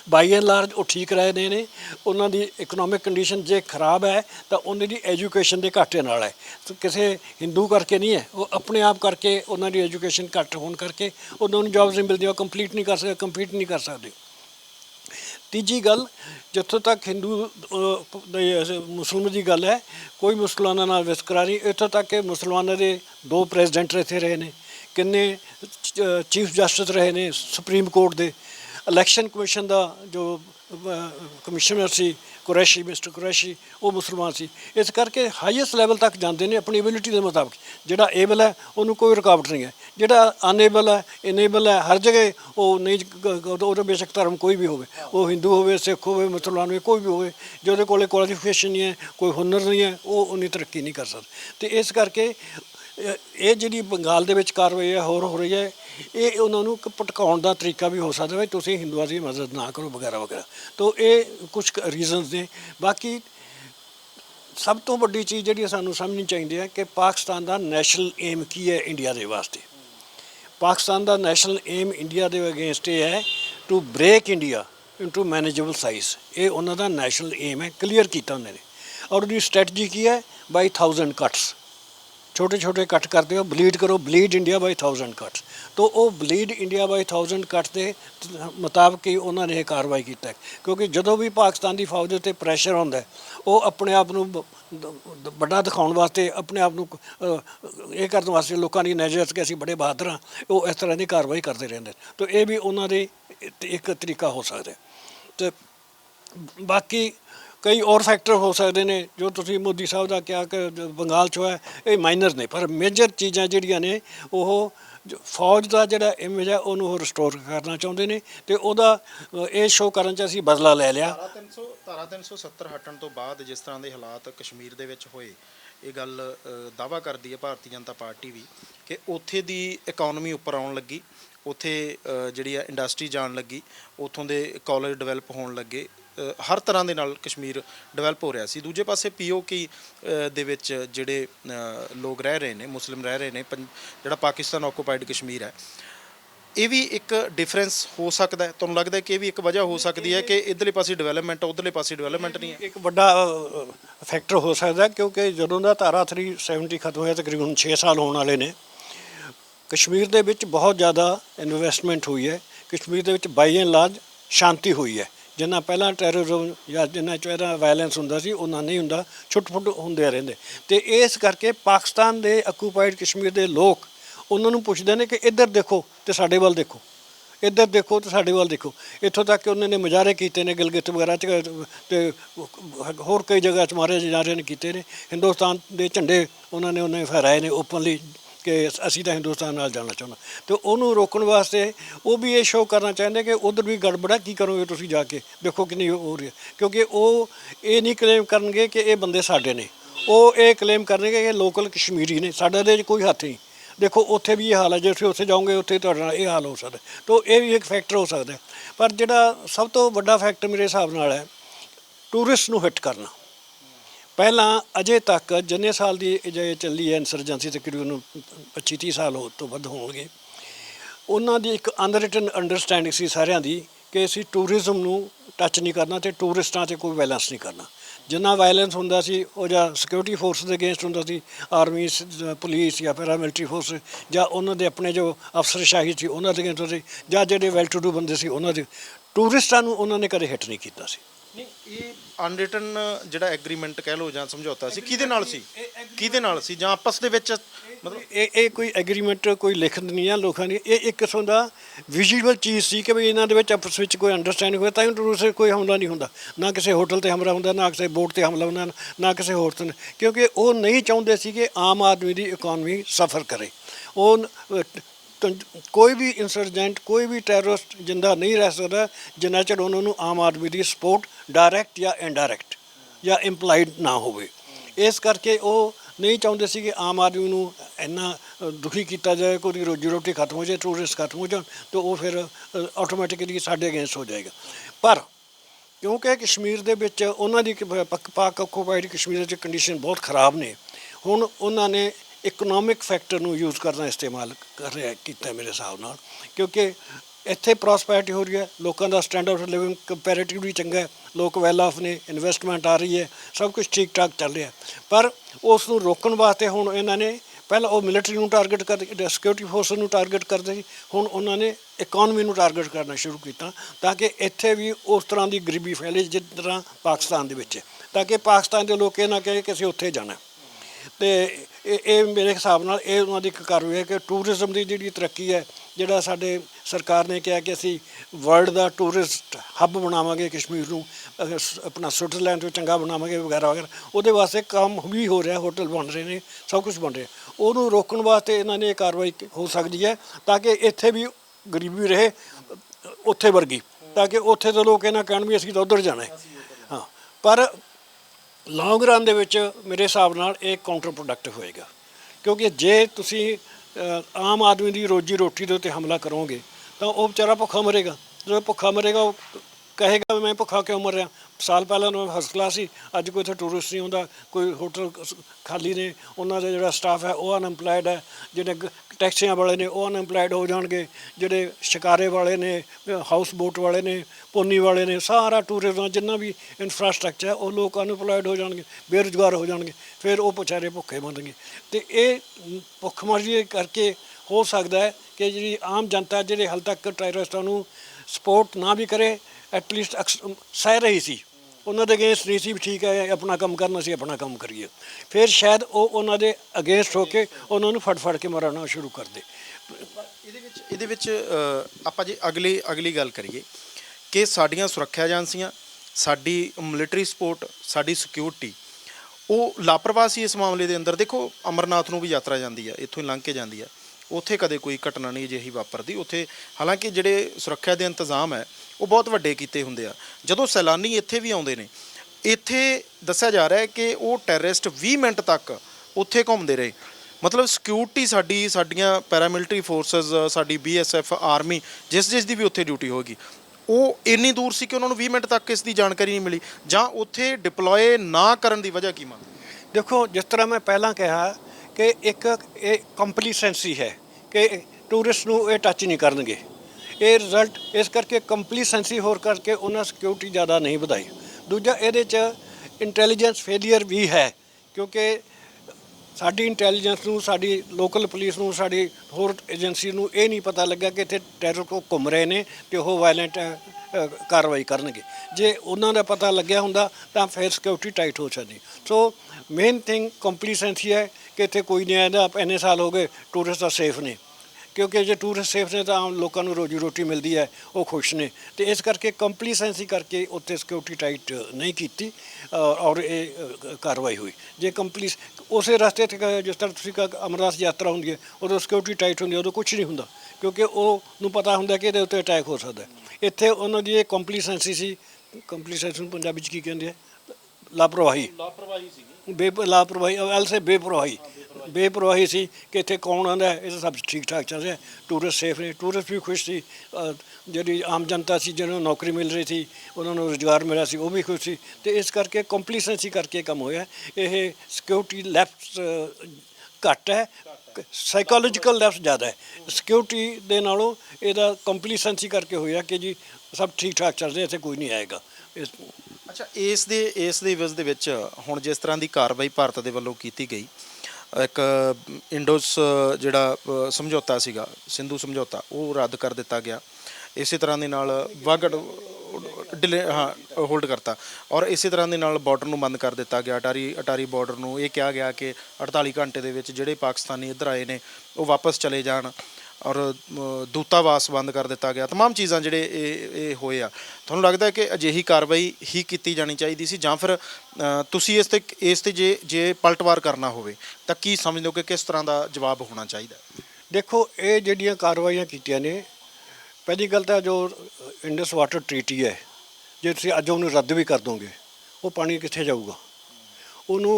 S2: ਬਾਈ ਐਂਡ ਲਾਰਜ ਉਹ ਠੀਕ ਰਹੇ ਨੇ ਨੇ। ਉਹਨਾਂ ਦੀ ਇਕਨੋਮਿਕ ਕੰਡੀਸ਼ਨ ਜੇ ਖਰਾਬ ਹੈ ਤਾਂ ਉਹਨਾਂ ਦੀ ਐਜੂਕੇਸ਼ਨ ਦੇ ਘਾਟੇ ਨਾਲ ਹੈ। ਕਿਸੇ ਹਿੰਦੂ ਕਰਕੇ ਨਹੀਂ ਹੈ। ਉਹ ਆਪਣੇ ਆਪ ਕਰਕੇ ਉਹਨਾਂ ਦੀ ਐਜੂਕੇਸ਼ਨ ਘੱਟ ਹੋਣ ਕਰਕੇ ਉਹਨਾਂ ਨੂੰ ਜੌਬਸ ਨਹੀਂ ਮਿਲਦੀਆਂ ਉਹ ਕੰਪਲੀਟ ਨਹੀਂ ਕਰ ਸਕਦੇ ਕੰਪਲੀਟ ਨਹੀਂ ਕਰ ਸਕਦੇ। ਤੀਜੀ ਗੱਲ ਜਿੱਥੋਂ ਤੱਕ ਹਿੰਦੂ ਅਹ, ਮੁਸਲਮਾਨ ਦੀ ਗੱਲ ਹੈ ਕੋਈ ਮੁਸਲਮਾਨਾਂ ਨਾਲ ਵਿਤਕਰਾ ਨਹੀਂ। ਇੱਥੋਂ ਤੱਕ ਕਿ ਮੁਸਲਮਾਨਾਂ ਦੇ ਦੋ ਪ੍ਰੈਜ਼ੀਡੈਂਟ ਇੱਥੇ ਰਹੇ ਨੇ। ਕਿੰਨੇ ਚੀਫ ਜਸਟਿਸ ਰਹੇ ਨੇ ਸੁਪਰੀਮ ਕੋਰਟ ਦੇ। ਇਲੈਕਸ਼ਨ ਕਮਿਸ਼ਨ ਦਾ ਜੋ ਕਮਿਸ਼ਨਰ ਸੀ, ਕੁਰੈਸ਼ੀ, ਮਿਸਟਰ ਕੁਰੈਸ਼ੀ, ਉਹ ਮੁਸਲਮਾਨ ਸੀ। ਇਸ ਕਰਕੇ ਹਾਈਐਸਟ ਲੈਵਲ ਤੱਕ ਜਾਂਦੇ ਨੇ ਆਪਣੀ ਐਬਿਲਿਟੀ ਦੇ ਮੁਤਾਬਕ। ਜਿਹੜਾ ਏਬਲ ਹੈ, ਉਹਨੂੰ ਕੋਈ ਰੁਕਾਵਟ ਨਹੀਂ ਹੈ। ਜਿਹੜਾ ਅਨੇਬਲ ਹੈ ਇਨੇਬਲ ਹੈ, ਹਰ ਜਗ੍ਹਾ ਉਹ ਨਹੀਂ ਉਹਦਾ ਬੇਸ਼ੱਕ ਧਰਮ ਕੋਈ ਵੀ ਹੋਵੇ। ਉਹ ਹਿੰਦੂ ਹੋਵੇ, ਸਿੱਖ ਹੋਵੇ, ਮੁਸਲਮਾਨ ਹੋਵੇ, ਕੋਈ ਵੀ ਹੋਵੇ ਜੇ ਉਹਦੇ ਕੋਲੇ ਕੁਆਲੀਫਿਕੇਸ਼ਨ ਨਹੀਂ ਹੈ, ਕੋਈ ਹੁਨਰ ਨਹੀਂ ਹੈ, ਉਹ ਉਨੀ ਤਰੱਕੀ ਨਹੀਂ ਕਰ ਸਕਦਾ। ਤੇ ਇਸ ਕਰਕੇ ਇਹ ਇਹ ਜਿਹੜੀ ਬੰਗਾਲ ਦੇ ਵਿੱਚ ਕਾਰਵਾਈ ਹੈ, ਹੋਰ ਹੋ ਰਹੀ ਹੈ, ਇਹ ਉਹਨਾਂ ਨੂੰ ਇੱਕ ਭਟਕਾਉਣ ਦਾ ਤਰੀਕਾ ਵੀ ਹੋ ਸਕਦਾ ਹੈ ਤੁਸੀਂ ਹਿੰਦੂਆਂ ਦੀ ਮਦਦ ਨਾ ਕਰੋ ਵਗੈਰਾ ਵਗੈਰਾ। ਤੋਂ ਇਹ ਕੁਝ ਰੀਜ਼ਨਸ ਨੇ। ਬਾਕੀ ਸਭ ਤੋਂ ਵੱਡੀ ਚੀਜ਼ ਜਿਹੜੀ ਸਾਨੂੰ ਸਮਝਣੀ ਚਾਹੀਦੀ ਹੈ ਕਿ ਪਾਕਿਸਤਾਨ ਦਾ ਨੈਸ਼ਨਲ ਏਮ ਕੀ ਹੈ ਇੰਡੀਆ ਦੇ ਵਾਸਤੇ। ਪਾਕਿਸਤਾਨ ਦਾ ਨੈਸ਼ਨਲ ਏਮ ਇੰਡੀਆ ਦੇ ਅਗੇਂਸਟ ਇਹ ਹੈ to break India into manageable size ਇਹ ਉਹਨਾਂ ਦਾ ਨੈਸ਼ਨਲ ਏਮ ਹੈ ਕਲੀਅਰ ਕੀਤਾ ਉਹਨਾਂ ਨੇ। ਔਰ ਉਹਦੀ ਸਟ੍ਰੈਟਜੀ ਕੀ ਹੈ? ਬਾਈ 1000 ਕਟਸ ਛੋਟੇ ਛੋਟੇ ਕੱਟ ਕਰਦੇ ਹੋ ਬਲੀਡ ਕਰੋ ਬਲੀਡ ਇੰਡੀਆ ਬਾਈ 1000 ਕੱਟਸ ਤੋਂ ਉਹ ਬਲੀਡ ਇੰਡੀਆ ਬਾਈ 1000 ਕੱਟ ਦੇ ਮੁਤਾਬਕ ਹੀ ਉਹਨਾਂ ਨੇ ਇਹ ਕਾਰਵਾਈ ਕੀਤਾ ਕਿਉਂਕਿ ਜਦੋਂ ਵੀ ਪਾਕਿਸਤਾਨ ਦੀ ਫੌਜ ਦੇ ਉੱਤੇ ਪ੍ਰੈਸ਼ਰ ਹੁੰਦਾ ਉਹ ਆਪਣੇ ਆਪ ਨੂੰ ਬ- ਵੱਡਾ ਦਿਖਾਉਣ ਵਾਸਤੇ, ਆਪਣੇ ਆਪ ਨੂੰ ਇਹ ਕਰਨ ਵਾਸਤੇ ਲੋਕਾਂ ਦੀ ਨਜ਼ਰ ਕਿ ਅਸੀਂ ਬੜੇ ਬਹਾਦਰ ਹਾਂ, ਉਹ ਇਸ ਤਰ੍ਹਾਂ ਦੀ ਕਾਰਵਾਈ ਕਰਦੇ ਰਹਿੰਦੇ ਤਾਂ ਇਹ ਵੀ ਉਹਨਾਂ ਦੇ ਇੱਕ ਤਰੀਕਾ ਹੋ ਸਕਦਾ ਹੈ। ਤੇ ਬਾਕੀ ਕਈ ਹੋਰ ਫੈਕਟਰ ਹੋ ਸਕਦੇ ਨੇ, ਜੋ ਤੁਸੀਂ ਮੋਦੀ ਸਾਹਿਬ ਦਾ ਕਿਹਾ ਕਿ ਬੰਗਾਲ 'ਚ ਹੋਇਆ ਇਹ ਮਾਈਨਰ ਨੇ, ਪਰ ਮੇਜਰ ਚੀਜ਼ਾਂ ਜਿਹੜੀਆਂ ਨੇ, ਉਹ ਜੋ ਫੌਜ ਦਾ ਜਿਹੜਾ ਇਮੇਜ ਹੈ, ਉਹਨੂੰ ਉਹ ਰਿਸਟੋਰ ਕਰਨਾ ਚਾਹੁੰਦੇ ਨੇ ਤੇ ਉਹਦਾ ਇਹ ਸ਼ੋਅ ਕਰਨ 'ਚ ਅਸੀਂ ਬਦਲਾ ਲੈ ਲਿਆ।
S1: ਧਾਰਾ 300 ਧਾਰਾ 370 ਹਟਣ ਤੋਂ ਬਾਅਦ ਜਿਸ ਤਰ੍ਹਾਂ ਦੇ ਹਾਲਾਤ ਕਸ਼ਮੀਰ ਦੇ ਵਿੱਚ ਹੋਏ, ਇਹ ਗੱਲ ਦਾਵਾ ਕਰਦੀ ਹੈ ਭਾਰਤੀ ਜਨਤਾ ਪਾਰਟੀ ਵੀ ਕਿ ਉੱਥੇ ਦੀ ਇਕਨੋਮੀ ਉੱਪਰ ਆਉਣ ਲੱਗੀ, ਉੱਥੇ ਜਿਹੜੀ ਆ ਇੰਡਸਟਰੀ ਜਾਣ ਲੱਗੀ, ਉੱਥੋਂ ਦੇ ਕਾਲਜ ਡਿਵੈਲਪ ਹੋਣ ਲੱਗੇ ਹਰ ਤਰ੍ਹਾਂ ਦੇ ਨਾਲ ਕਸ਼ਮੀਰ ਡਿਵੈਲਪ ਹੋ ਰਿਹਾ ਸੀ। ਦੂਜੇ ਪਾਸੇ ਪੀਓਕੀ ਦੇ ਵਿੱਚ ਜਿਹੜੇ ਲੋਕ ਰਹਿ ਰਹੇ ਨੇ, ਮੁਸਲਿਮ ਰਹਿ ਰਹੇ ਨੇ, ਪੰ- ਜਿਹੜਾ ਪਾਕਿਸਤਾਨ ਆਕੂਪਾਈਡ ਕਸ਼ਮੀਰ ਹੈ, ਇਹ ਵੀ ਇੱਕ ਡਿਫਰੈਂਸ ਹੋ ਸਕਦਾ ਹੈ। ਤੁਹਾਨੂੰ ਲੱਗਦਾ ਕਿ ਇਹ ਵੀ ਇੱਕ ਵਜ੍ਹਾ ਹੋ ਸਕਦੀ ਹੈ ਕਿ ਇਧਰਲੇ ਪਾਸੇ ਡਿਵੈਲਪਮੈਂਟ ਉਧਰਲੇ ਪਾਸੇ ਡਿਵੈਲਪਮੈਂਟ ਨਹੀਂ ਹੈ?
S2: ਇੱਕ ਵੱਡਾ ਫੈਕਟਰ ਹੋ ਸਕਦਾ ਕਿਉਂਕਿ ਜਦੋਂ ਦਾ ਧਾਰਾ 370 ਖਤਮ ਹੋਇਆ, ਤਕਰੀਬਨ 6 ਸਾਲ ਹੋਣ ਵਾਲੇ ਨੇ, ਕਸ਼ਮੀਰ ਦੇ ਵਿੱਚ ਬਹੁਤ ਜ਼ਿਆਦਾ ਇਨਵੈਸਟਮੈਂਟ ਹੋਈ ਹੈ। ਕਸ਼ਮੀਰ ਦੇ ਵਿੱਚ ਬਾਈ ਐਂਡ ਲਾਰਜ ਸ਼ਾਂਤੀ ਹੋਈ ਹੈ। ਜਿੰਨਾ ਪਹਿਲਾਂ ਟੈਰਰਿਜ਼ਮ ਜਾਂ ਜਿੰਨਾ ਚਿਹਰਾ ਵਾਇਲੈਂਸ ਹੁੰਦਾ ਸੀ ਉਹਨਾਂ ਨਹੀਂ ਹੁੰਦਾ ਛੁੱਟ-ਫੁੱਟ ਹੁੰਦੇ ਰਹਿੰਦੇ। ਤੇ ਇਸ ਕਰਕੇ ਪਾਕਿਸਤਾਨ ਦੇ ਅਕੂਪਾਈਡ ਕਸ਼ਮੀਰ ਦੇ ਲੋਕ ਉਹਨਾਂ ਨੂੰ ਪੁੱਛਦੇ ਨੇ ਕਿ ਇੱਧਰ ਦੇਖੋ ਤੇ ਸਾਡੇ ਵੱਲ ਦੇਖੋ। ਇੱਧਰ ਦੇਖੋ ਤੇ ਸਾਡੇ ਵੱਲ ਦੇਖੋ। ਇੱਥੋਂ ਤੱਕ ਕਿ ਉਹਨਾਂ ਨੇ ਮੁਜ਼ਾਹਰੇ ਕੀਤੇ ਨੇ, ਗਿਲਗਿਤ ਵਗੈਰਾ ਚ, ਤੇ ਹੋਰ ਕਈ ਜਗ੍ਹਾ 'ਚ ਮਾਰੇ ਜਾ ਰਹੇ ਨੇ ਕੀਤੇ ਨੇ। ਹਿੰਦੁਸਤਾਨ ਦੇ ਝੰਡੇ ਉਹਨਾਂ ਨੇ ਉਹਨੇ ਫਹਿਰਾਏ ਨੇ ਓਪਨਲੀ ਕਿ ਅਸੀਂ ਤਾਂ ਹਿੰਦੁਸਤਾਨ ਨਾਲ ਜਾਣਾ ਚਾਹੁੰਦਾ। ਤੇ ਉਹਨੂੰ ਰੋਕਣ ਵਾਸਤੇ ਉਹ ਵੀ ਇਹ ਸ਼ੋਅ ਕਰਨਾ ਚਾਹੁੰਦੇ ਕਿ ਉਧਰ ਵੀ ਗੜਬੜਾ ਕੀ ਕਰੋਗੇ ਤੁਸੀਂ ਜਾ ਕੇ? ਦੇਖੋ ਕਿੰਨੀ ਹੋ ਰਹੀ ਹੈ। ਕਿਉਂਕਿ ਉਹ ਇਹ ਨਹੀਂ ਕਲੇਮ ਕਰਨਗੇ ਕਿ ਇਹ ਬੰਦੇ ਸਾਡੇ ਨੇ। ਉਹ ਇਹ ਕਲੇਮ ਕਰਨਗੇ ਕਿ ਲੋਕਲ ਕਸ਼ਮੀਰੀ ਨੇ। ਸਾਡਾ ਦੇ ਕੋਈ ਹੱਥ ਨਹੀਂ। ਦੇਖੋ ਉੱਥੇ ਵੀ ਇਹ ਹਾਲ ਹੈ। ਜੇ ਤੁਸੀਂ ਉੱਥੇ ਜਾਓਗੇ, ਉੱਥੇ ਤੁਹਾਡੇ ਨਾਲ ਇਹ ਹਾਲ ਹੋ ਸਕਦਾ ਤਾਂ ਇਹ ਵੀ ਇੱਕ ਫੈਕਟਰ ਹੋ ਸਕਦਾ ਪਰ ਜਿਹੜਾ ਸਭ ਤੋਂ ਵੱਡਾ ਫੈਕਟਰ ਮੇਰੇ ਹਿਸਾਬ ਨਾਲ ਹੈ ਟੂਰਿਸਟ ਨੂੰ ਹਿੱਟ ਕਰਨਾ। ਪਹਿਲਾਂ ਅਜੇ ਤੱਕ ਜਿੰਨੇ ਸਾਲ ਦੀ ਜੇ ਚੱਲੀ ਹੈ ਇਨਸਰਜੈਂਸੀ ਤਕਰੀਬਨ 25 30 ਸਾਲ ਹੋ ਤੋਂ ਵੱਧ ਹੋਣਗੇ, ਉਹਨਾਂ ਦੀ ਇੱਕ ਅਨਰਿਟਨ ਅੰਡਰਸਟੈਂਡਿੰਗ ਸੀ ਸਾਰਿਆਂ ਦੀ ਕਿ ਅਸੀਂ ਟੂਰਿਜ਼ਮ ਨੂੰ ਟੱਚ ਨਹੀਂ ਕਰਨਾ ਤੇ ਟੂਰਿਸਟਾਂ ਤੇ ਕੋਈ ਵਾਇਲੈਂਸ ਨਹੀਂ ਕਰਨਾ। ਜਿੰਨਾ ਵਾਇਲੈਂਸ ਹੁੰਦਾ ਸੀ, ਉਹ ਜਾਂ ਸਿਕਿਉਰਿਟੀ ਫੋਰਸ ਦੇ ਅਗੇਂਸਟ ਹੁੰਦਾ ਸੀ ਆਰਮੀ ਪੁਲਿਸ ਜਾਂ ਪੈਰਾਮਿਲਟਰੀ ਫੋਰਸ ਜਾਂ ਉਹਨਾਂ ਦੇ ਆਪਣੇ ਜੋ ਅਫਸਰਸ਼ਾਹੀ ਸੀ, ਉਹਨਾਂ ਦੇ ਅਗੇਂਸਟ ਸੀ ਜਾਂ ਜਿਹੜੇ ਵੈਲ ਟੂ ਡੂ ਬੰਦੇ ਸੀ, ਉਹਨਾਂ ਦੇ ਟੂਰਿਸਟਾਂ ਨੂੰ ਉਹਨਾਂ ਨੇ ਕਦੇ ਹਿੱਟ ਨਹੀਂ ਕੀਤਾ ਸੀ।
S1: ਨਹੀਂ ਇਹ ਅਨਰਿਟਨ ਜਿਹੜਾ ਐਗਰੀਮੈਂਟ ਕਹਿ ਲਓ ਜਾਂ ਸਮਝੌਤਾ ਸੀ ਕਿਹਦੇ ਨਾਲ ਸੀ? ਕਿਹਦੇ ਨਾਲ ਸੀ? ਜਾਂ ਆਪਸ ਦੇ ਵਿੱਚ ਮਤਲਬ
S2: ਇਹ ਇਹ ਕੋਈ ਐਗਰੀਮੈਂਟ ਕੋਈ ਲਿਖਤ ਨਹੀਂ ਆ ਲੋਕਾਂ ਦੀ। ਇਹ ਇੱਕ ਕਿਸਮ ਦਾ ਵਿਜ਼ੂਅਲ ਚੀਜ਼ ਸੀ ਕਿ ਵੀ ਇਹਨਾਂ ਦੇ ਵਿੱਚ ਆਪਸ ਵਿੱਚ ਕੋਈ ਅੰਡਰਸਟੈਂਡਿੰਗ ਹੋਵੇ ਤਾਂ ਹੀ ਟੂਰਿਸਟ ਕੋਈ ਹਮਲਾ ਨਹੀਂ ਹੁੰਦਾ। ਨਾ ਕਿਸੇ ਹੋਟਲ ਤੇ ਹਮਲਾ ਹੁੰਦਾ ਨਾ ਕਿਸੇ ਬੋਟ ਤੇ ਹਮਲਾ ਹੁੰਦਾ ਨਾ ਕਿਸੇ ਹੋਰ ਤੇ ਕਿਉਂਕਿ ਉਹ ਨਹੀਂ ਚਾਹੁੰਦੇ ਸੀ ਕਿ ਆਮ ਆਦਮੀ ਦੀ ਇਕਨੋਮੀ ਸਫਰ ਕਰੇ। ਉਹ ਕੋਈ ਵੀ ਇਨਸਰਜੈਂਟ ਕੋਈ ਵੀ ਟੈਰਰਿਸਟ ਜਿੰਦਾ ਨਹੀਂ ਰਹਿ ਸਕਦਾ, ਜਿੰਨਾ ਚਿਰ ਉਹਨਾਂ ਨੂੰ ਆਮ ਆਦਮੀ ਦੀ ਸਪੋਰਟ ਡਾਇਰੈਕਟ ਜਾਂ ਇਨਡਾਇਰੈਕਟ ਜਾਂ ਇੰਪਲਾਈਡ ਨਾ ਹੋਵੇ। ਇਸ ਕਰਕੇ ਉਹ ਨਹੀਂ ਚਾਹੁੰਦੇ ਸੀ ਕਿ ਆਮ ਆਦਮੀ ਨੂੰ ਇੰਨਾ ਦੁਖੀ ਕੀਤਾ ਜਾਏ ਕੋਈ ਰੋਜੀ ਰੋਟੀ ਖਤਮ ਹੋ ਜਾਏ ਟੂਰਿਸਟ ਖਤਮ ਹੋ ਜਾਣ, ਤਾਂ ਉਹ ਫਿਰ ਆਟੋਮੈਟਿਕਲੀ ਸਾਡੇ ਅਗੇਂਸਟ ਹੋ ਜਾਏਗਾ। ਪਰ ਕਿਉਂਕਿ ਕਸ਼ਮੀਰ ਦੇ ਵਿੱਚ ਉਹਨਾਂ ਦੀ ਕ- ਪੱਕ- ਪਾਕ ਆਕੂਪਾਈਡ ਕਸ਼ਮੀਰ ਦੇ ਕੰਡੀਸ਼ਨ ਬਹੁਤ ਖਰਾਬ ਨੇ, ਹੁਣ ਉਹਨਾਂ ਨੇ ਇਕਨੋਮਿਕ ਫੈਕਟਰ ਨੂੰ ਯੂਜ਼ ਕਰਨਾ ਇਸਤੇਮਾਲ ਕਰ ਰਿਹਾ, ਕੀਤਾ ਮੇਰੇ ਹਿਸਾਬ ਨਾਲ। ਕਿਉਂਕਿ ਇੱਥੇ ਪ੍ਰੋਸਪੈਰਟੀ ਹੋ ਰਹੀ ਹੈ, ਲੋਕਾਂ ਦਾ ਸਟੈਂਡਰਡ ਆਫ ਲਿਵਿੰਗ ਕੰਪੈਰੀਟਿਵਲੀ ਚੰਗਾ ਹੈ, ਲੋਕ ਵੈਲ ਆਫ ਨੇ ਇਨਵੈਸਟਮੈਂਟ ਆ ਰਹੀ ਹੈ, ਸਭ ਕੁਝ ਠੀਕ ਠਾਕ ਚੱਲ ਰਿਹਾ ਪਰ ਉਸ ਨੂੰ ਰੋਕਣ ਵਾਸਤੇ ਹੁਣ ਇਹਨਾਂ ਨੇ ਪਹਿਲਾਂ ਉਹ ਮਿਲਟਰੀ ਨੂੰ ਟਾਰਗੇਟ ਕਰਦੇ ਸਿਕਿਉਰਿਟੀ ਫੋਰਸ ਨੂੰ ਟਾਰਗੇਟ ਕਰਦੇ ਸੀ, ਹੁਣ ਉਹਨਾਂ ਨੇ ਇਕਨੋਮੀ ਨੂੰ ਟਾਰਗੇਟ ਕਰਨਾ ਸ਼ੁਰੂ ਕੀਤਾ, ਤਾਂ ਕਿ ਇੱਥੇ ਵੀ ਉਸ ਤਰ੍ਹਾਂ ਦੀ ਗਰੀਬੀ ਫੈਲੇ ਜਿਸ ਤਰ੍ਹਾਂ ਪਾਕਿਸਤਾਨ ਦੇ ਵਿੱਚ। ਤਾਂ ਕਿ ਪਾਕਿਸਤਾਨ ਦੇ ਲੋਕ ਇਹ ਨਾ ਕਹੇ ਕਿ ਅਸੀਂ ਉੱਥੇ ਜਾਣਾ ਹੈ। ਤੇ ਇਹ ਇਹ ਮੇਰੇ ਹਿਸਾਬ ਨਾਲ ਇਹ ਉਹਨਾਂ ਦੀ ਇੱਕ ਕਾਰਵਾਈ ਹੈ ਕਿ ਟੂਰਿਜ਼ਮ ਦੀ ਜਿਹੜੀ ਤਰੱਕੀ ਹੈ, ਜਿਹੜਾ ਸਾਡੇ ਸਰਕਾਰ ਨੇ ਕਿਹਾ ਕਿ ਅਸੀਂ ਵਰਲਡ ਦਾ ਟੂਰਿਸਟ ਹੱਬ ਬਣਾਵਾਂਗੇ ਕਸ਼ਮੀਰ ਨੂੰ ਆਪਣਾ ਸਵਿਟਜ਼ਰਲੈਂਡ ਤੋਂ ਚੰਗਾ ਬਣਾਵਾਂਗੇ ਵਗੈਰਾ ਵਗੈਰਾ, ਉਹਦੇ ਵਾਸਤੇ ਕੰਮ ਵੀ ਹੋ ਰਿਹਾ ਹੋਟਲ ਬਣ ਰਹੇ ਨੇ, ਸਭ ਕੁਝ ਬਣ ਰਿਹਾ। ਉਹਨੂੰ ਰੋਕਣ ਵਾਸਤੇ ਇਹਨਾਂ ਨੇ ਇਹ ਕਾਰਵਾਈ ਹੋ ਸਕਦੀ ਹੈ ਤਾਂ ਕਿ ਇੱਥੇ ਵੀ ਗਰੀਬੀ ਰਹੇ ਉੱਥੇ ਵਰਗੀ, ਤਾਂ ਕਿ ਉੱਥੇ ਦੇ ਲੋਕ ਇਹਨਾਂ ਕਹਿਣ ਵੀ ਅਸੀਂ ਤਾਂ ਉੱਧਰ ਜਾਣਾ ਹਾਂ, ਪਰ ਲੌਂਗ ਰਨ ਦੇ ਵਿੱਚ ਮੇਰੇ ਹਿਸਾਬ ਨਾਲ ਇਹ ਕਾਊਂਟਰ ਪ੍ਰੋਡਕਟ ਹੋਏਗਾ। ਕਿਉਂਕਿ ਜੇ ਤੁਸੀਂ ਆਮ ਆਦਮੀ ਦੀ ਰੋਜੀ ਰੋਟੀ ਦੇ ਉੱਤੇ ਹਮਲਾ ਕਰੋਗੇ, ਤਾਂ ਉਹ ਵਿਚਾਰਾ ਭੁੱਖਾ ਮਰੇਗਾ। ਜਦੋਂ ਭੁੱਖਾ ਮਰੇਗਾ, ਉਹ ਕਹੇਗਾ ਵੀ ਮੈਂ ਭੁੱਖਾ ਕਿਉਂ ਮਰ ਰਿਹਾ? ਸਾਲ ਪਹਿਲਾਂ ਨੂੰ ਫਸਟ ਕਲਾਸ ਸੀ, ਅੱਜ ਕੋਈ ਇੱਥੇ ਟੂਰਿਸਟ ਨਹੀਂ ਹੁੰਦਾ, ਕੋਈ ਹੋਟਲ ਖਾਲੀ ਨੇ, ਉਹਨਾਂ ਦਾ ਜਿਹੜਾ ਸਟਾਫ ਹੈ ਉਹ ਅਨਐਮਪਲਾਈਡ ਹੈ, ਜਿਹੜੇ ਗ- ਟੈਕਸੀਆਂ ਵਾਲੇ ਨੇ ਉਹ ਅਨਐਮਪਲਾਈਡ ਹੋ ਜਾਣਗੇ, ਜਿਹੜੇ ਸ਼ਿਕਾਰੇ ਵਾਲੇ ਨੇ ਹਾਊਸ ਬੋਟ ਵਾਲੇ ਨੇ, ਪੋਨੀ ਵਾਲੇ ਨੇ, ਸਾਰਾ ਟੂਰਿਜ਼ਮ ਜਿੰਨਾ ਵੀ ਇਨਫਰਾਸਟ੍ਰਕਚਰ ਹੈ, ਉਹ ਲੋਕ ਅਨਐਮਪਲਾਈਡ ਹੋ ਜਾਣਗੇ, ਬੇਰੁਜ਼ਗਾਰ ਹੋ ਜਾਣਗੇ, ਫਿਰ ਉਹ ਵਿਚਾਰੇ ਭੁੱਖੇ ਮਰਨਗੇ। ਤੇ ਇਹ ਭੁੱਖਮਰੀ ਕਰਕੇ ਹੋ ਸਕਦਾ ਹੈ ਕਿ ਜਿਹੜੀ ਆਮ ਜਨਤਾ ਜਿਹੜੇ ਹਾਲ ਤੱਕ ਟੈਰਰਿਸਟਾਂ ਨੂੰ ਸਪੋਰਟ ਨਾ ਵੀ ਕਰੇ ਐਟਲੀਸਟ ਸਹਿ ਰਹੀ ਸੀ। ਉਹਨਾਂ ਦੇ ਅਗੇਂਸਟ ਨਹੀਂ ਸੀ ਵੀ ਠੀਕ ਹੈ ਆਪਣਾ ਕੰਮ ਕਰਨਾ ਸੀ, ਆਪਣਾ ਕੰਮ ਕਰੀਏ। ਫਿਰ ਸ਼ਾਇਦ ਉਹ ਉਹਨਾਂ ਦੇ ਅਗੇਂਸਟ ਹੋ ਕੇ ਉਹਨਾਂ ਨੂੰ ਫੜ ਫੜ ਕੇ ਮਾਰਨਾ ਸ਼ੁਰੂ ਕਰ ਦੇ।
S1: ਇਹਦੇ ਵਿੱਚ ਇਹਦੇ ਵਿੱਚ ਆਪਾਂ ਜੇ ਅਗਲੀ ਅਗਲੀ ਗੱਲ ਕਰੀਏ ਕਿ ਸਾਡੀਆਂ ਸੁਰੱਖਿਆ ਏਜੰਸੀਆਂ ਸਾਡੀ ਮਿਲਟਰੀ ਸਪੋਰਟ ਸਾਡੀ ਸਿਕਿਉਰਿਟੀ ਉਹ ਲਾਪਰਵਾਹੀ ਸੀ ਇਸ ਮਾਮਲੇ ਦੇ ਅੰਦਰ। ਦੇਖੋ, ਅਮਰਨਾਥ ਨੂੰ ਵੀ ਯਾਤਰਾ ਜਾਂਦੀ ਹੈ ਇੱਥੋਂ ਹੀ ਲੰਘ ਕੇ ਜਾਂਦੀ ਹੈ ਉੱਥੇ ਕਦੇ ਕੋਈ ਘਟਨਾ ਨਹੀਂ ਅਜਿਹੀ ਵਾਪਰਦੀ। ਉੱਥੇ ਹਾਲਾਂਕਿ ਜਿਹੜੇ ਸੁਰੱਖਿਆ ਦੇ ਇੰਤਜ਼ਾਮ ਹੈ, ਉਹ ਬਹੁਤ ਵੱਡੇ ਕੀਤੇ ਹੁੰਦੇ ਆ। ਜਦੋਂ ਸੈਲਾਨੀ ਇੱਥੇ ਵੀ ਆਉਂਦੇ ਨੇ, ਇੱਥੇ ਦੱਸਿਆ ਜਾ ਰਿਹਾ ਹੈ ਕਿ ਉਹ ਟੈਰਰਿਸਟ 20 ਮਿੰਟ ਤੱਕ ਉੱਥੇ ਘੁੰਮਦੇ ਰਹੇ। ਮਤਲਬ ਸਿਕਿਉਰਿਟੀ ਸਾਡੀ, ਸਾਡੀਆਂ ਪੈਰਾਮਿਲਟਰੀ ਫੋਰਸਸ ਸਾਡੀ ਬੀਐਸਐਫ ਆਰਮੀ ਜਿਸ ਜਿਸ ਦੀ ਵੀ ਉੱਥੇ ਡਿਊਟੀ ਹੋਗੀ ਉਹ ਇੰਨੀ ਦੂਰ ਸੀ ਕਿ ਉਹਨਾਂ ਨੂੰ 20 ਮਿੰਟ ਤੱਕ ਇਸ ਦੀ ਜਾਣਕਾਰੀ ਨਹੀਂ ਮਿਲੀ। ਜਾਂ ਉੱਥੇ ਡਿਪਲੋਏ ਨਾ ਕਰਨ ਦੀ ਵਜ੍ਹਾ ਕੀ ਮੰਨ
S2: ਦੇਖੋ, ਜਿਸ ਤਰ੍ਹਾਂ ਮੈਂ ਪਹਿਲਾਂ ਕਿਹਾ ਕਿ ਇੱਕ ਇਹ ਕੰਪਲੀਸੈਂਸੀ ਹੈ ਕਿ ਟੂਰਿਸਟ ਨੂੰ ਇਹ ਟੱਚ ਨਹੀਂ ਕਰਨਗੇ। ਇਹ ਰਿਜ਼ਲਟ ਇਸ ਕਰਕੇ ਕੰਪਲੀਸੈਂਸੀ ਹੋਰ ਕਰਕੇ ਉਹਨਾਂ ਸਿਕਿਉਰਿਟੀ ਜ਼ਿਆਦਾ ਨਹੀਂ ਵਧਾਈ। ਦੂਜਾ, ਇਹਦੇ ਚ ਇੰਟੈਲੀਜੈਂਸ ਫੇਲਿਅਰ ਵੀ ਹੈ, ਕਿਉਂਕਿ ਸਾਡੀ ਇੰਟੈਲੀਜੈਂਸ ਨੂੰ, ਸਾਡੀ ਲੋਕਲ ਪੁਲਿਸ ਨੂੰ, ਸਾਡੀ ਹੋਰ ਏਜੰਸੀ ਨੂੰ ਇਹ ਨਹੀਂ ਪਤਾ ਲੱਗਾ ਕਿ ਇੱਥੇ ਟੈਰਰ ਕੋ ਘੁੰਮ ਰਹੇ ਨੇ ਤੇ ਉਹ ਵਾਇਲੈਂਟ ਕਾਰਵਾਈ ਕਰਨਗੇ। ਜੇ ਉਹਨਾਂ ਦਾ ਪਤਾ ਲੱਗਿਆ ਹੁੰਦਾ ਤਾਂ ਫਿਰ ਸਿਕਿਉਰਿਟੀ ਟਾਈਟ ਹੋ ਸਕਦੀ ਸੋ ਮੇਨ ਥਿੰਗ ਕੰਪਲੀਸੈਂਸੀ ਹੈ ਕਿ ਇੱਥੇ ਕੋਈ ਨਹੀਂ ਆਇਆ ਇੰਨੇ ਸਾਲ ਹੋ ਗਏ ਟੂਰਿਸਟ ਤਾਂ ਸੇਫ ਨੇ ਕਿਉਂਕਿ ਜੇ ਟੂਰਿਸਟ ਸੇਫ ਨੇ ਤਾਂ ਆਮ ਲੋਕਾਂ ਨੂੰ ਰੋਜੀ ਰੋਟੀ ਮਿਲਦੀ ਹੈ, ਉਹ ਖੁਸ਼ ਨੇ। ਤੇ ਇਸ ਕਰਕੇ ਕੰਪਲੀਸੈਂਸੀ ਕਰਕੇ ਉੱਥੇ ਸਿਕਿਉਰਿਟੀ ਟਾਈਟ ਨਹੀਂ ਕੀਤੀ ਔਰ ਇਹ ਕਾਰਵਾਈ ਹੋਈ। ਜੇ ਕੰਪਲੀਸ ਉਸੇ ਰਸਤੇ ਤੇ ਜਿਸ ਤਰ੍ਹਾਂ ਤੁਸੀਂ ਕਹਾ ਅਮਰਨਾਥ ਯਾਤਰਾ ਹੁੰਦੀ ਹੈ, ਉਦੋਂ ਸਿਕਿਉਰਿਟੀ ਟਾਈਟ ਹੁੰਦੀ ਹੈ, ਉਦੋਂ ਕੁਝ ਨਹੀਂ ਹੁੰਦਾ। ਕਿਉਂਕਿ ਉਹ ਨੂੰ ਪਤਾ ਹੁੰਦਾ ਕਿ ਇਹਦੇ ਉੱਤੇ ਅਟੈਕ ਹੋ ਸਕਦਾ ਇੱਥੇ ਉਹਨਾਂ ਦੀ ਇਹ ਕੰਪਲੀਸੈਂਸੀ ਸੀ ਕੰਪਲੀਸੈਂਸੀ ਨੂੰ ਪੰਜਾਬੀ ਚ ਕੀ ਕਹਿੰਦੇ ਆ? ਲਾਪਰਵਾਹੀ।
S1: ਲਾਪਰਵਾਹੀ ਸੀ
S2: ਬੇਪ, ਲਾਪਰਵਾਹੀ ਐਲ ਸੇ ਬੇਪਰਵਾਹੀ। ਬੇਪਰਵਾਹੀ ਸੀ ਕਿ ਇੱਥੇ ਕੌਣ ਆਉਂਦਾ ਇਹ ਤਾਂ ਸਭ ਠੀਕ ਠਾਕ ਚੱਲ ਰਿਹਾ। ਟੂਰਿਸਟ ਸੇਫ ਨੇ। ਟੂਰਿਸਟ ਵੀ ਖੁਸ਼ ਸੀ। ਜਿਹੜੀ ਆਮ ਜਨਤਾ ਸੀ, ਜਿਹਨਾਂ ਨੂੰ ਨੌਕਰੀ ਮਿਲ ਰਹੀ ਸੀ, ਉਹਨਾਂ ਨੂੰ ਰੁਜ਼ਗਾਰ ਮਿਲਿਆ ਸੀ, ਉਹ ਵੀ ਖੁਸ਼ ਸੀ। ਤੇ ਇਸ ਕਰਕੇ ਕੰਪਲੀਸੈਂਸੀ ਕਰਕੇ ਕੰਮ ਹੋਇਆ। ਇਹ ਸਿਕਿਉਰਿਟੀ ਲੈਫਟ ਘੱਟ ਹੈ। ਸਾਈਕੋਲੋਜੀਕਲ ਲੈਫਟ ਜ਼ਿਆਦਾ ਹੈ। ਸਿਕਿਉਰਿਟੀ ਦੇ ਨਾਲੋਂ ਇਹਦਾ ਕੰਪਲੀਸੈਂਸੀ ਕਰਕੇ ਹੋਇਆ ਕਿ ਜੀ ਸਭ ਠੀਕ ਠਾਕ ਚੱਲ ਰਿਹਾ, ਇੱਥੇ ਕੋਈ ਨਹੀਂ ਆਏਗਾ। ਇਸ
S1: ਅੱਛਾ, ਇਸ ਦੇ ਇਸ ਦੇ ਵਿਵਜ਼ ਦੇ ਵਿੱਚ ਹੁਣ ਜਿਸ ਤਰ੍ਹਾਂ ਦੀ ਕਾਰਵਾਈ ਭਾਰਤ ਦੇ ਵੱਲੋਂ ਕੀਤੀ ਗਈ, ਇੱਕ ਇੰਡੋਸ ਜਿਹੜਾ ਸਮਝੌਤਾ ਸੀਗਾ, ਸਿੰਧੂ ਸਮਝੌਤਾ, ਉਹ ਰੱਦ ਕਰ ਦਿੱਤਾ ਗਿਆ। ਇਸੇ ਤਰ੍ਹਾਂ ਦੇ ਨਾਲ ਵਾਗੜ ਡਿਲੇ, ਹਾਂ, ਹੋਲਡ ਕਰਤਾ। ਔਰ ਇਸੇ ਤਰ੍ਹਾਂ ਦੇ ਨਾਲ ਬਾਰਡਰ ਨੂੰ ਬੰਦ ਕਰ ਦਿੱਤਾ ਗਿਆ। ਅਟਾਰੀ ਅਟਾਰੀ ਬਾਰਡਰ ਨੂੰ ਇਹ ਕਿਹਾ ਗਿਆ ਕਿ 48 ਘੰਟੇ ਦੇ ਵਿੱਚ ਜਿਹੜੇ ਪਾਕਿਸਤਾਨੀ ਇੱਧਰ ਆਏ ਨੇ, ਉਹ ਵਾਪਸ ਚਲੇ ਜਾਣ। ਔਰ ਅ, ਦੂਤਾਵਾਸ ਬੰਦ ਕਰ ਦਿੱਤਾ ਗਿਆ तमाम ਚੀਜ਼ਾਂ ਜਿਹੜੇ ਇਹ ਇਹ ਹੋਏ ਆ ਤੁਹਾਨੂੰ ਲੱਗਦਾ ਹੈ ਕਿ ਅਜਿਹੀ ਕਾਰਵਾਈ ਹੀ ਕੀਤੀ ਜਾਣੀ ਚਾਹੀਦੀ ਸੀ ਜਾਂ ਫਿਰ ਅ, ਤੁਸੀਂ ਇਸ ਤੇ ਇਸ ਤੇ ਜੇ ਜੇ ਪਲਟਵਾਰ ਕਰਨਾ ਹੋਵੇ ਤਾਂ ਕੀ ਸਮਝਦੇ ਹੋ ਕਿ ਕਿਸ ਤਰ੍ਹਾਂ ਦਾ ਜਵਾਬ ਹੋਣਾ ਚਾਹੀਦਾ ਹੈ?
S2: ਦੇਖੋ ਇਹ ਜਿਹੜੀਆਂ ਕਾਰਵਾਈਆਂ ਕੀਤੀਆਂ ਨੇ ਪਹਿਲੀ ਗੱਲ ਤਾਂ ਜੋ ਇੰਡਸ ਵਾਟਰ ਟ੍ਰੀਟੀ ਹੈ ਜੇ ਤੁਸੀਂ ਅੱਜ ਉਹਨੂੰ ਰੱਦ ਵੀ ਕਰ ਦੋਗੇ ਉਹ ਪਾਣੀ ਕਿੱਥੇ ਜਾਊਗਾ ਉਹਨੂੰ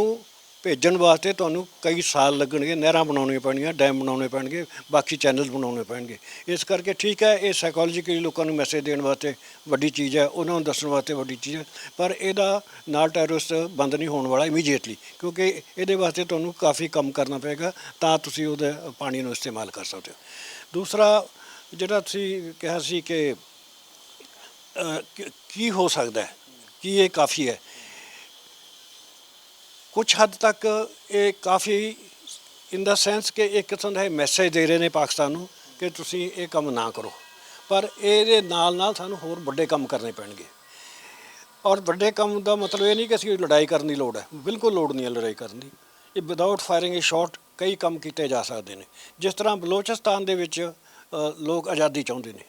S2: ਭੇਜਣ ਵਾਸਤੇ ਤੁਹਾਨੂੰ ਕਈ ਸਾਲ ਲੱਗਣਗੇ, ਨਹਿਰਾਂ ਬਣਾਉਣੀਆਂ ਪੈਣਗੀਆਂ, ਡੈਮ ਬਣਾਉਣੇ ਪੈਣਗੇ, ਬਾਕੀ ਚੈਨਲ ਬਣਾਉਣੇ ਪੈਣਗੇ। ਇਸ ਕਰਕੇ ਠੀਕ ਹੈ, ਇਹ ਸਾਈਕੋਲੋਜੀਕਲੀ ਲੋਕਾਂ ਨੂੰ ਮੈਸੇਜ ਦੇਣ ਵਾਸਤੇ ਵੱਡੀ ਚੀਜ਼ ਹੈ, ਉਹਨਾਂ ਨੂੰ ਦੱਸਣ ਵਾਸਤੇ ਵੱਡੀ ਚੀਜ਼ ਹੈ, ਪਰ ਇਹਦਾ ਨਾਲ ਟੈਰਰਿਸਟ ਬੰਦ ਨਹੀਂ ਹੋਣ ਵਾਲਾ ਇਮੀਡੀਏਟਲੀ ਕਿਉਂਕਿ ਇਹਦੇ ਵਾਸਤੇ ਤੁਹਾਨੂੰ ਕਾਫੀ ਕੰਮ ਕਰਨਾ ਪਏਗਾ, ਤਾਂ ਤੁਸੀਂ ਉਹਦੇ ਪਾਣੀ ਨੂੰ ਇਸਤੇਮਾਲ ਕਰ ਸਕਦੇ ਹੋ। ਦੂਸਰਾ, ਜਿਹੜਾ ਤੁਸੀਂ ਕਿਹਾ ਸੀ ਕਿ ਕੀ- ਕੀ ਹੋ ਸਕਦਾ ਹੈ? ਕੀ ਇਹ ਕਾਫੀ ਹੈ? ਕੁਝ ਹੱਦ ਤੱਕ ਇਹ ਕਾਫੀ ਇਨ ਦਾ ਸੈਂਸ ਕਿ ਇੱਕ ਕਿਸਮ ਦਾ ਇਹ ਮੈਸੇਜ ਦੇ ਰਹੇ ਨੇ ਪਾਕਿਸਤਾਨ ਨੂੰ ਕਿ ਤੁਸੀਂ ਇਹ ਕੰਮ ਨਾ ਕਰੋ। ਪਰ ਇਹਦੇ ਨਾਲ ਨਾਲ ਸਾਨੂੰ ਹੋਰ ਵੱਡੇ ਕੰਮ ਕਰਨੇ ਪੈਣਗੇ। ਔਰ ਵੱਡੇ ਕੰਮ ਦਾ ਮਤਲਬ ਇਹ ਨਹੀਂ ਕਿ ਅਸੀਂ ਲੜਾਈ ਕਰਨ ਦੀ ਲੋੜ ਹੈ। ਬਿਲਕੁਲ ਲੋੜ ਨਹੀਂ ਹੈ ਲੜਾਈ ਕਰਨ ਦੀ। ਇਹ ਵਿਦਆਊਟ ਫਾਇਰਿੰਗ ਏ ਸ਼ਾਟ ਕਈ ਕੰਮ ਕੀਤੇ ਜਾ ਸਕਦੇ ਨੇ। ਜਿਸ ਤਰ੍ਹਾਂ ਬਲੋਚਿਸਤਾਨ ਦੇ ਵਿੱਚ ਲੋਕ ਆਜ਼ਾਦੀ ਚਾਹੁੰਦੇ ਨੇ।